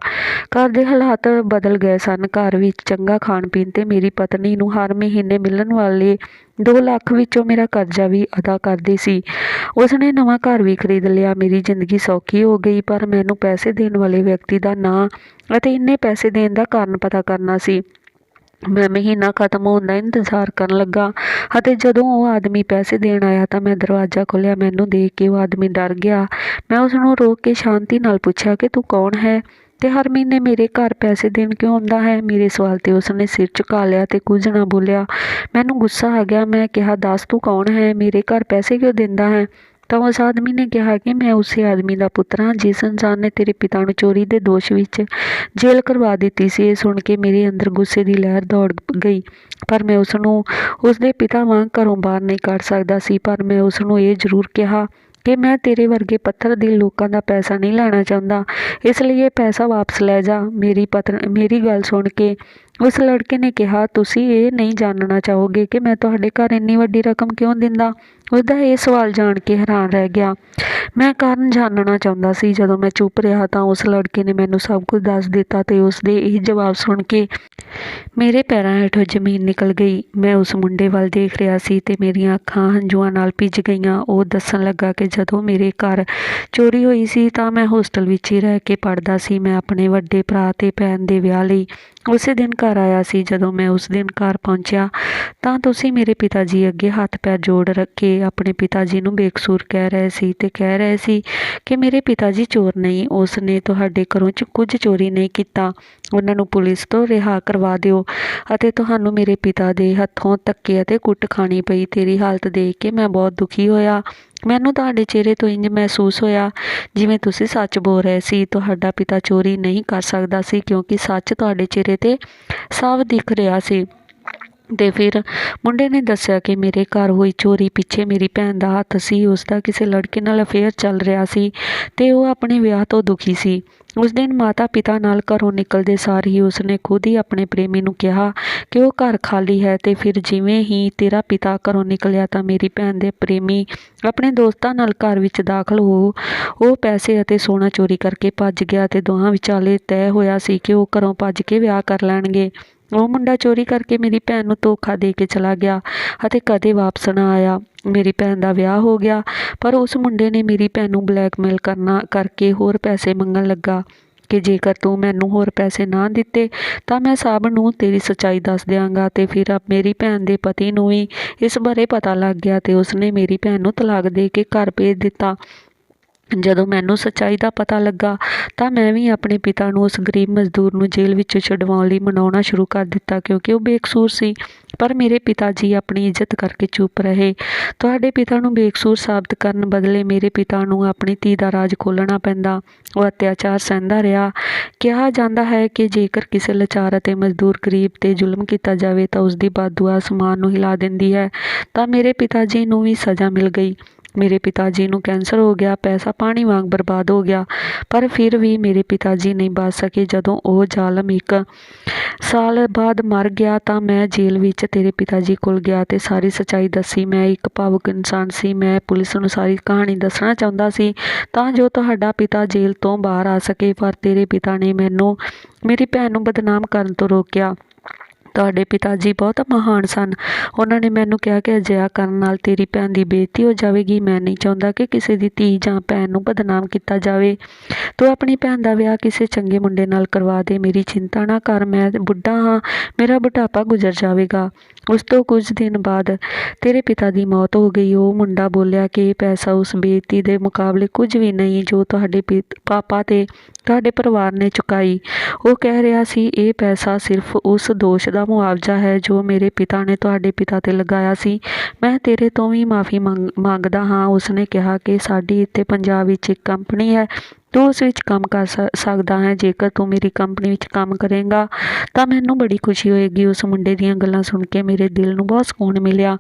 A: ਘਰ ਦੇ ਹਾਲਾਤ ਬਦਲ ਗਏ ਸਨ। ਘਰ ਵਿੱਚ ਚੰਗਾ ਖਾਣ ਪੀਣ ਤੇ ਮੇਰੀ ਪਤਨੀ ਨੂੰ ਹਰ ਮਹੀਨੇ ਮਿਲਣ ਵਾਲੇ 2 ਲੱਖ ਵਿੱਚੋਂ ਮੇਰਾ ਕਰਜ਼ਾ ਵੀ ਅਦਾ ਕਰਦੀ ਸੀ। ਉਸਨੇ ਨਵਾਂ ਘਰ ਵੀ ਖਰੀਦ ਲਿਆ। ਮੇਰੀ ਜ਼ਿੰਦਗੀ ਸੌਖੀ ਹੋ ਗਈ, ਪਰ ਮੈਨੂੰ ਪੈਸੇ ਦੇਣ ਵਾਲੇ ਵਿਅਕਤੀ ਦਾ ਨਾਂ ਅਤੇ ਇੰਨੇ ਪੈਸੇ ਦੇਣ ਦਾ ਕਾਰਨ ਪਤਾ ਕਰਨਾ ਸੀ। ਮੈਂ ਮਹੀਨਾ ਖਤਮ ਹੋਣ ਦਾ ਇੰਤਜ਼ਾਰ ਕਰਨ ਲੱਗਾ ਅਤੇ ਜਦੋਂ ਉਹ ਆਦਮੀ ਪੈਸੇ ਦੇਣ ਆਇਆ ਤਾਂ ਮੈਂ ਦਰਵਾਜ਼ਾ ਖੋਲ੍ਹਿਆ, ਮੈਨੂੰ ਦੇਖ ਕੇ ਉਹ ਆਦਮੀ ਡਰ ਗਿਆ। ਮੈਂ ਉਸ ਨੂੰ ਰੋਕ ਕੇ ਸ਼ਾਂਤੀ ਨਾਲ ਪੁੱਛਿਆ ਕਿ ਤੂੰ ਕੌਣ ਹੈ ਤੇ ਹਰ ਮਹੀਨੇ ਮੇਰੇ ਘਰ ਪੈਸੇ ਦੇਣ ਕਿਉਂ ਆਉਂਦਾ ਹੈ? ਮੇਰੇ ਸਵਾਲ ਤੇ ਉਸਨੇ ਸਿਰ ਝੁਕਾ ਲਿਆ ਤੇ ਕੁਝ ਨਾ ਬੋਲਿਆ। ਮੈਨੂੰ ਗੁੱਸਾ ਆ ਗਿਆ, ਮੈਂ ਕਿਹਾ, ਦੱਸ ਤੂੰ ਕੌਣ ਹੈ? ਮੇਰੇ ਘਰ ਪੈਸੇ ਕਿਉਂ ਦਿੰਦਾ ਹੈ? ਤਾਂ ਉਸ ਆਦਮੀ ਨੇ ਕਿਹਾ ਕਿ ਮੈਂ ਉਸੇ ਆਦਮੀ ਦਾ ਪੁੱਤਰ ਹਾਂ, ਜਿਸ ਇਨਸਾਨ ਨੇ ਤੇਰੇ ਪਿਤਾ ਨੂੰ ਚੋਰੀ ਦੇ ਦੋਸ਼ ਵਿੱਚ ਜੇਲ੍ਹ ਕਰਵਾ ਦਿੱਤੀ ਸੀ। ਇਹ ਸੁਣ ਕੇ ਮੇਰੇ ਅੰਦਰ ਗੁੱਸੇ ਦੀ ਲਹਿਰ ਦੌੜ ਗਈ, ਪਰ ਮੈਂ ਉਸ ਨੂੰ ਉਸ ਦੇ ਪਿਤਾ ਵਾਂਗ ਘਰੋਂ ਬਾਹਰ ਨਹੀਂ ਕੱਢ ਸਕਦਾ ਸੀ। ਪਰ ਮੈਂ ਉਸ ਨੂੰ ਇਹ ਜ਼ਰੂਰ ਕਿਹਾ ਕਿ ਮੈਂ ਤੇਰੇ ਵਰਗੇ ਪੱਥਰ ਦਿਲ ਲੋਕਾਂ ਦਾ ਪੈਸਾ ਨਹੀਂ ਲੈਣਾ ਚਾਹੁੰਦਾ, ਇਸ ਲਈ ਇਹ ਪੈਸਾ ਵਾਪਸ ਲੈ ਜਾ। ਮੇਰੀ ਪਤਨ, ਮੇਰੀ ਗੱਲ ਸੁਣ ਕੇ ਉਸ ਲੜਕੇ ਨੇ ਕਿਹਾ, ਤੁਸੀਂ ਇਹ ਨਹੀਂ ਜਾਣਨਾ ਚਾਹੋਗੇ ਕਿ ਮੈਂ ਤੁਹਾਡੇ ਘਰ ਇੰਨੀ ਵੱਡੀ ਰਕਮ ਕਿਉਂ ਦਿੰਦਾ? ਉਸਦਾ ਇਹ ਸਵਾਲ ਜਾਣ ਕੇ ਹੈਰਾਨ ਰਹਿ ਗਿਆ। ਮੈਂ ਕਾਰਨ ਜਾਣਨਾ ਚਾਹੁੰਦਾ ਸੀ। ਜਦੋਂ ਮੈਂ ਚੁੱਪ ਰਿਹਾ ਤਾਂ ਉਸ ਲੜਕੇ ਨੇ ਮੈਨੂੰ ਸਭ ਕੁਝ ਦੱਸ ਦਿੱਤਾ ਤੇ ਉਸ ਦੇ ਇਹ ਜਵਾਬ ਸੁਣ ਕੇ ਮੇਰੇ ਪੈਰਾਂ ਹੇਠੋਂ ਜ਼ਮੀਨ ਨਿਕਲ ਗਈ। ਮੈਂ ਉਸ ਮੁੰਡੇ ਵੱਲ ਦੇਖ ਰਿਹਾ ਸੀ ਤੇ ਮੇਰੀਆਂ ਅੱਖਾਂ ਹੰਝੂਆਂ ਨਾਲ ਭਿੱਜ ਗਈਆਂ। ਉਹ ਦੱਸਣ ਲੱਗਾ ਕਿ ਜਦੋਂ ਮੇਰੇ ਘਰ ਚੋਰੀ ਹੋਈ ਸੀ ਤਾਂ ਮੈਂ ਹੋਸਟਲ ਵਿੱਚ ਹੀ ਰਹਿ ਕੇ ਪੜਦਾ ਸੀ। ਮੈਂ ਆਪਣੇ ਵੱਡੇ ਭਰਾ ਤੇ ਭੈਣ ਦੇ ਵਿਆਹ ਲਈ ਉਸੇ ਦਿਨ ਘਰ ਆਇਆ ਸੀ। ਜਦੋਂ ਮੈਂ ਉਸ ਦਿਨ ਘਰ ਪਹੁੰਚਿਆ, ਤਾਂ ਤੁਸੀਂ ਮੇਰੇ ਪਿਤਾ ਜੀ ਅੱਗੇ ਹੱਥ ਪੈਰ ਜੋੜ ਰੱਖੇ, ਆਪਣੇ ਪਿਤਾ ਜੀ ਨੂੰ ਬੇਕਸੂਰ ਕਹਿ ਰਹੇ ਸੀ ਤੇ ਕਹਿ ਰਹੇ ਸੀ ਕਿ ਮੇਰੇ ਪਿਤਾ ਜੀ ਚੋਰ ਨਹੀਂ ਉਸ ਨੇ ਤੁਹਾਡੇ ਘਰੋਂ ਚ ਕੁਝ ਚੋਰੀ ਨਹੀਂ ਕੀਤਾ। ਉਹਨਾਂ ਨੂੰ ਪੁਲਿਸ ਤੋਂ ਰਿਹਾ ਕਰਵਾ ਦਿਓ ਅਤੇ ਤੁਹਾਨੂੰ ਮੇਰੇ ਪਿਤਾ ਦੇ ਹੱਥੋਂ ਧੱਕੇ ਅਤੇ ਕੁੱਟ ਖਾਣੀ ਪਈ। ਤੇਰੀ ਹਾਲਤ ਦੇਖ ਕੇ ਮੈਂ ਬਹੁਤ ਦੁਖੀ ਹੋਇਆ। ਮੈਨੂੰ ਤੁਹਾਡੇ ਚਿਹਰੇ ਤੋਂ ਇੰਜ ਮਹਿਸੂਸ ਹੋਇਆ ਜਿਵੇਂ ਤੁਸੀਂ ਸੱਚ ਬੋਲ ਰਹੇ ਸੀ। ਤੁਹਾਡਾ ਪਿਤਾ ਚੋਰੀ ਨਹੀਂ ਕਰ ਸਕਦਾ ਸੀ ਕਿਉਂਕਿ ਸੱਚ ਤੁਹਾਡੇ ਚਿਹਰੇ ਤੇ ਸਾਫ਼ ਦਿਖ ਰਿਹਾ ਸੀ। ਤੇ ਫਿਰ ਮੁੰਡੇ ਨੇ ਦੱਸਿਆ ਕਿ ਮੇਰੇ ਘਰ ਹੋਈ ਚੋਰੀ ਪਿੱਛੇ ਮੇਰੀ ਭੈਣ ਦਾ ਹੱਥ ਸੀ ਉਸ ਦਾ ਕਿਸੇ ਲੜਕੇ ਨਾਲ ਅਫੇਅਰ ਚੱਲ ਰਿਹਾ ਸੀ ਤੇ ਉਹ ਆਪਣੇ ਵਿਆਹ ਤੋਂ ਦੁਖੀ ਸੀ। ਉਸ ਦਿਨ ਮਾਤਾ ਪਿਤਾ ਨਾਲ ਘਰੋਂ ਨਿਕਲਦੇ ਸਾਰ ਹੀ ਉਸਨੇ ਖੁਦ ਹੀ ਆਪਣੇ ਪ੍ਰੇਮੀ ਨੂੰ ਕਿਹਾ ਕਿ ਉਹ ਘਰ ਖਾਲੀ ਹੈ ਤੇ ਫਿਰ ਜਿਵੇਂ ਹੀ ਤੇਰਾ ਪਿਤਾ ਘਰੋਂ ਨਿਕਲਿਆ ਤਾਂ ਮੇਰੀ ਭੈਣ ਦੇ ਪ੍ਰੇਮੀ ਆਪਣੇ ਦੋਸਤਾਂ ਨਾਲ ਘਰ ਵਿੱਚ ਦਾਖਲ ਹੋ ਉਹ ਪੈਸੇ ਅਤੇ ਸੋਨਾ ਚੋਰੀ ਕਰਕੇ ਭੱਜ ਗਿਆ ਤੇ ਦੋਹਾਂ ਵਿਚਾਲੇ ਤੈਅ ਹੋਇਆ ਸੀ ਕਿ ਉਹ ਘਰੋਂ ਭੱਜ ਕੇ ਵਿਆਹ ਕਰ ਲੈਣਗੇ। ਉਹ ਮੁੰਡਾ ਚੋਰੀ ਕਰਕੇ ਮੇਰੀ ਭੈਣ ਨੂੰ ਧੋਖਾ ਦੇ ਕੇ ਚਲਾ ਗਿਆ ਅਤੇ ਕਦੇ ਵਾਪਸ ਨਾ ਆਇਆ। ਮੇਰੀ ਭੈਣ ਦਾ ਵਿਆਹ ਹੋ ਗਿਆ, ਪਰ ਉਸ ਮੁੰਡੇ ਨੇ ਮੇਰੀ ਭੈਣ ਨੂੰ ਬਲੈਕਮੇਲ ਕਰਨਾ, ਕਰਕੇ ਹੋਰ ਪੈਸੇ ਮੰਗਣ ਲੱਗਾ ਕਿ ਜੇਕਰ ਤੂੰ ਮੈਨੂੰ ਹੋਰ ਪੈਸੇ ਨਾ ਦਿੱਤੇ, ਤਾਂ ਮੈਂ ਸਭ ਨੂੰ ਤੇਰੀ ਸੱਚਾਈ ਦੱਸ ਦਿਆਂਗਾ ਤੇ ਫਿਰ ਅਬ ਮੇਰੀ ਭੈਣ ਦੇ ਪਤੀ ਨੂੰ ਵੀ ਇਸ ਬਾਰੇ ਪਤਾ ਲੱਗ ਗਿਆ ਤੇ ਉਸਨੇ ਮੇਰੀ ਭੈਣ ਨੂੰ ਤਲਾਕ ਦੇ ਕੇ ਘਰ ਭੇਜ ਦਿੱਤਾ। ਜਦੋਂ ਮੈਨੂੰ ਸੱਚਾਈ ਦਾ ਪਤਾ ਲੱਗਾ ਤਾਂ ਮੈਂ ਵੀ ਆਪਣੇ ਪਿਤਾ ਨੂੰ ਉਸ ਗਰੀਬ ਮਜ਼ਦੂਰ ਨੂੰ ਜੇਲ੍ਹ ਵਿੱਚੋਂ ਛੁਡਵਾਉਣ ਲਈ ਮਨਾਉਣਾ ਸ਼ੁਰੂ ਕਰ ਦਿੱਤਾ ਕਿਉਂਕਿ ਉਹ ਬੇਕਸੂਰ ਸੀ। ਪਰ ਮੇਰੇ ਪਿਤਾ ਜੀ ਆਪਣੀ ਇੱਜ਼ਤ ਕਰਕੇ ਚੁੱਪ ਰਹੇ। ਤੁਹਾਡੇ ਪਿਤਾ ਨੂੰ ਬੇਕਸੂਰ ਸਾਬਤ ਕਰਨ ਬਦਲੇ ਮੇਰੇ ਪਿਤਾ ਨੂੰ ਆਪਣੀ ਧੀ ਦਾ ਰਾਜ ਖੋਲ੍ਹਣਾ ਪੈਂਦਾ। ਉਹ ਅਤਿਆਚਾਰ ਸਹਿੰਦਾ ਰਿਹਾ। ਕਿਹਾ ਜਾਂਦਾ ਹੈ ਕਿ ਜੇਕਰ ਕਿਸੇ ਲਾਚਾਰ ਅਤੇ ਮਜ਼ਦੂਰ ਗਰੀਬ ਤੇ ਜ਼ੁਲਮ ਕੀਤਾ ਜਾਵੇ ਤਾਂ ਉਸ ਦੀ ਬਦਦੁਆ ਅਸਮਾਨ ਨੂੰ ਹਿਲਾ ਦਿੰਦੀ ਹੈ। ਤਾਂ ਮੇਰੇ ਪਿਤਾ ਜੀ ਨੂੰ ਵੀ ਸਜ਼ਾ ਮਿਲ ਗਈ। ਮੇਰੇ ਪਿਤਾ ਜੀ ਨੂੰ ਕੈਂਸਰ ਹੋ ਗਿਆ, ਪੈਸਾ ਪਾਣੀ ਵਾਂਗ ਬਰਬਾਦ ਹੋ ਗਿਆ, ਪਰ ਫਿਰ ਵੀ ਮੇਰੇ ਪਿਤਾ ਜੀ ਨਹੀਂ ਬਚ ਸਕੇ ਜਦੋਂ ਉਹ ਜ਼ਾਲਮ ਇੱਕ ਸਾਲ ਬਾਅਦ ਮਰ ਗਿਆ ਤਾਂ ਮੈਂ ਜੇਲ੍ਹ ਵਿੱਚ ਤੇਰੇ ਪਿਤਾ ਜੀ ਕੋਲ ਗਿਆ ਤੇ ਸਾਰੀ ਸੱਚਾਈ ਦੱਸੀ। ਮੈਂ ਇੱਕ ਭਾਵੁਕ ਇਨਸਾਨ ਸੀ, ਮੈਂ ਪੁਲਿਸ ਨੂੰ ਸਾਰੀ ਕਹਾਣੀ ਦੱਸਣਾ ਚਾਹੁੰਦਾ ਸੀ ਤਾਂ ਜੋ ਤੁਹਾਡਾ ਪਿਤਾ ਜੇਲ੍ਹ ਤੋਂ ਬਾਹਰ ਆ ਸਕੇ, ਪਰ ਤੇਰੇ ਪਿਤਾ ਨੇ ਮੈਨੂੰ, ਮੇਰੀ ਭੈਣ ਨੂੰ ਬਦਨਾਮ ਕਰਨ ਤੋਂ ਰੋਕਿਆ। ਤੁਹਾਡੇ ਪਿਤਾ ਜੀ ਬਹੁਤ ਮਹਾਨ ਸਨ। ਉਹਨਾਂ ਨੇ ਮੈਨੂੰ ਕਿਹਾ ਕਿ ਅਜਿਹਾ ਕਰਨ ਨਾਲ ਤੇਰੀ ਭੈਣ ਦੀ ਬੇਇੱਜ਼ਤੀ ਹੋ ਜਾਵੇਗੀ। ਮੈਂ ਨਹੀਂ ਚਾਹੁੰਦਾ ਕਿ ਕਿਸੇ ਦੀ ਧੀ ਜਾਂ ਭੈਣ ਨੂੰ ਬਦਨਾਮ ਕੀਤਾ ਜਾਵੇ। ਤੂੰ ਆਪਣੀ ਭੈਣ ਦਾ ਵਿਆਹ ਕਿਸੇ ਚੰਗੇ ਮੁੰਡੇ ਨਾਲ ਕਰਵਾ ਦੇ। ਮੇਰੀ ਚਿੰਤਾ ਨਾ ਕਰ। ਮੈਂ ਬੁੱਢਾ ਹਾਂ। ਮੇਰਾ ਬੁਢਾਪਾ ਗੁਜ਼ਰ ਜਾਵੇਗਾ। ਉਸ ਤੋਂ ਕੁਝ ਦਿਨ ਬਾਅਦ ਤੇਰੇ ਪਿਤਾ ਦੀ ਮੌਤ ਹੋ ਗਈ। ਉਹ ਮੁੰਡਾ ਬੋਲਿਆ ਕਿ ਇਹ ਪੈਸਾ ਉਸ ਬੇਇੱਜ਼ਤੀ ਦੇ ਮੁਕਾਬਲੇ ਕੁਝ ਵੀ ਨਹੀਂ ਜੋ ਤੁਹਾਡੇ ਪਿਤ- ਪਾਪਾ ਤੇ ਤੁਹਾਡੇ ਪਰਿਵਾਰ ਨੇ ਚੁਕਾਈ। ਉਹ ਕਹਿ ਰਿਹਾ ਸੀ, ਇਹ ਪੈਸਾ ਸਿਰਫ ਉਸ ਦੋਸ਼ ਦਾ ਮੁਆਵਜ਼ਾ ਹੈ ਜੋ ਮੇਰੇ ਪਿਤਾ ਨੇ ਤੁਹਾਡੇ ਪਿਤਾ ਤੇ ਲਗਾਇਆ ਸੀ। ਮੈਂ ਤੇਰੇ ਤੋਂ ਵੀ ਮਾਫੀ ਮੰਗਦਾ ਹਾਂ। ਉਸਨੇ ਕਿਹਾ ਕਿ ਸਾਡੀ ਇੱਥੇ ਪੰਜਾਬ ਵਿੱਚ ਇੱਕ ਕੰਪਨੀ ਹੈ। ਤੂੰ ਉਸ ਵਿੱਚ ਕੰਮ ਕਰ ਸਕਦਾ ਹੈ। ਜੇਕਰ ਤੂੰ ਮੇਰੀ ਕੰਪਨੀ ਵਿੱਚ ਕੰਮ ਕਰੇਗਾ ਤਾਂ ਮੈਨੂੰ ਬੜੀ ਖੁਸ਼ੀ ਹੋਏਗੀ। ਉਸ ਮੁੰਡੇ ਦੀਆਂ ਗੱਲਾਂ ਸੁਣ ਕੇ ਮੇਰੇ ਦਿਲ ਨੂੰ ਬਹੁਤ ਸਕੂਨ ਮਿਲਿਆ।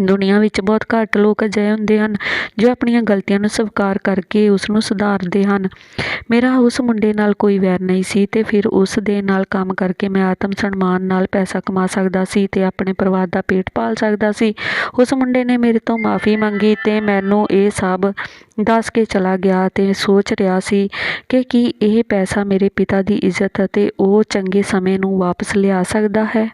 A: ਦੁਨੀਆ ਵਿੱਚ ਬਹੁਤ ਘੱਟ ਲੋਕ ਅਜਿਹੇ ਹੁੰਦੇ ਹਨ ਜੋ ਆਪਣੀਆਂ ਗਲਤੀਆਂ ਨੂੰ ਸਵੀਕਾਰ ਕਰਕੇ ਉਸ ਨੂੰ ਸੁਧਾਰਦੇ ਹਨ। ਮੇਰਾ ਉਸ ਮੁੰਡੇ ਨਾਲ ਕੋਈ ਵੈਰ ਨਹੀਂ ਸੀ ਅਤੇ ਫਿਰ ਉਸ ਦੇ ਨਾਲ ਕੰਮ ਕਰਕੇ ਮੈਂ ਆਤਮ ਸਨਮਾਨ ਨਾਲ ਪੈਸਾ ਕਮਾ ਸਕਦਾ ਸੀ ਅਤੇ ਆਪਣੇ ਪਰਿਵਾਰ ਦਾ ਪੇਟ ਪਾਲ ਸਕਦਾ ਸੀ। ਉਸ ਮੁੰਡੇ ਨੇ ਮੇਰੇ ਤੋਂ ਮਾਫੀ ਮੰਗੀ ਅਤੇ ਮੈਨੂੰ ਇਹ ਸਭ ਦੱਸ ਕੇ ਚਲਾ ਗਿਆ ਅਤੇ ਸੋਚ ਰਿਹਾ ਸੀ ਕਿ ਕੀ ਇਹ ਪੈਸਾ ਮੇਰੇ ਪਿਤਾ ਦੀ ਇੱਜ਼ਤ ਅਤੇ ਉਹ ਚੰਗੇ ਸਮੇਂ ਨੂੰ ਵਾਪਸ ਲਿਆ ਸਕਦਾ ਹੈ।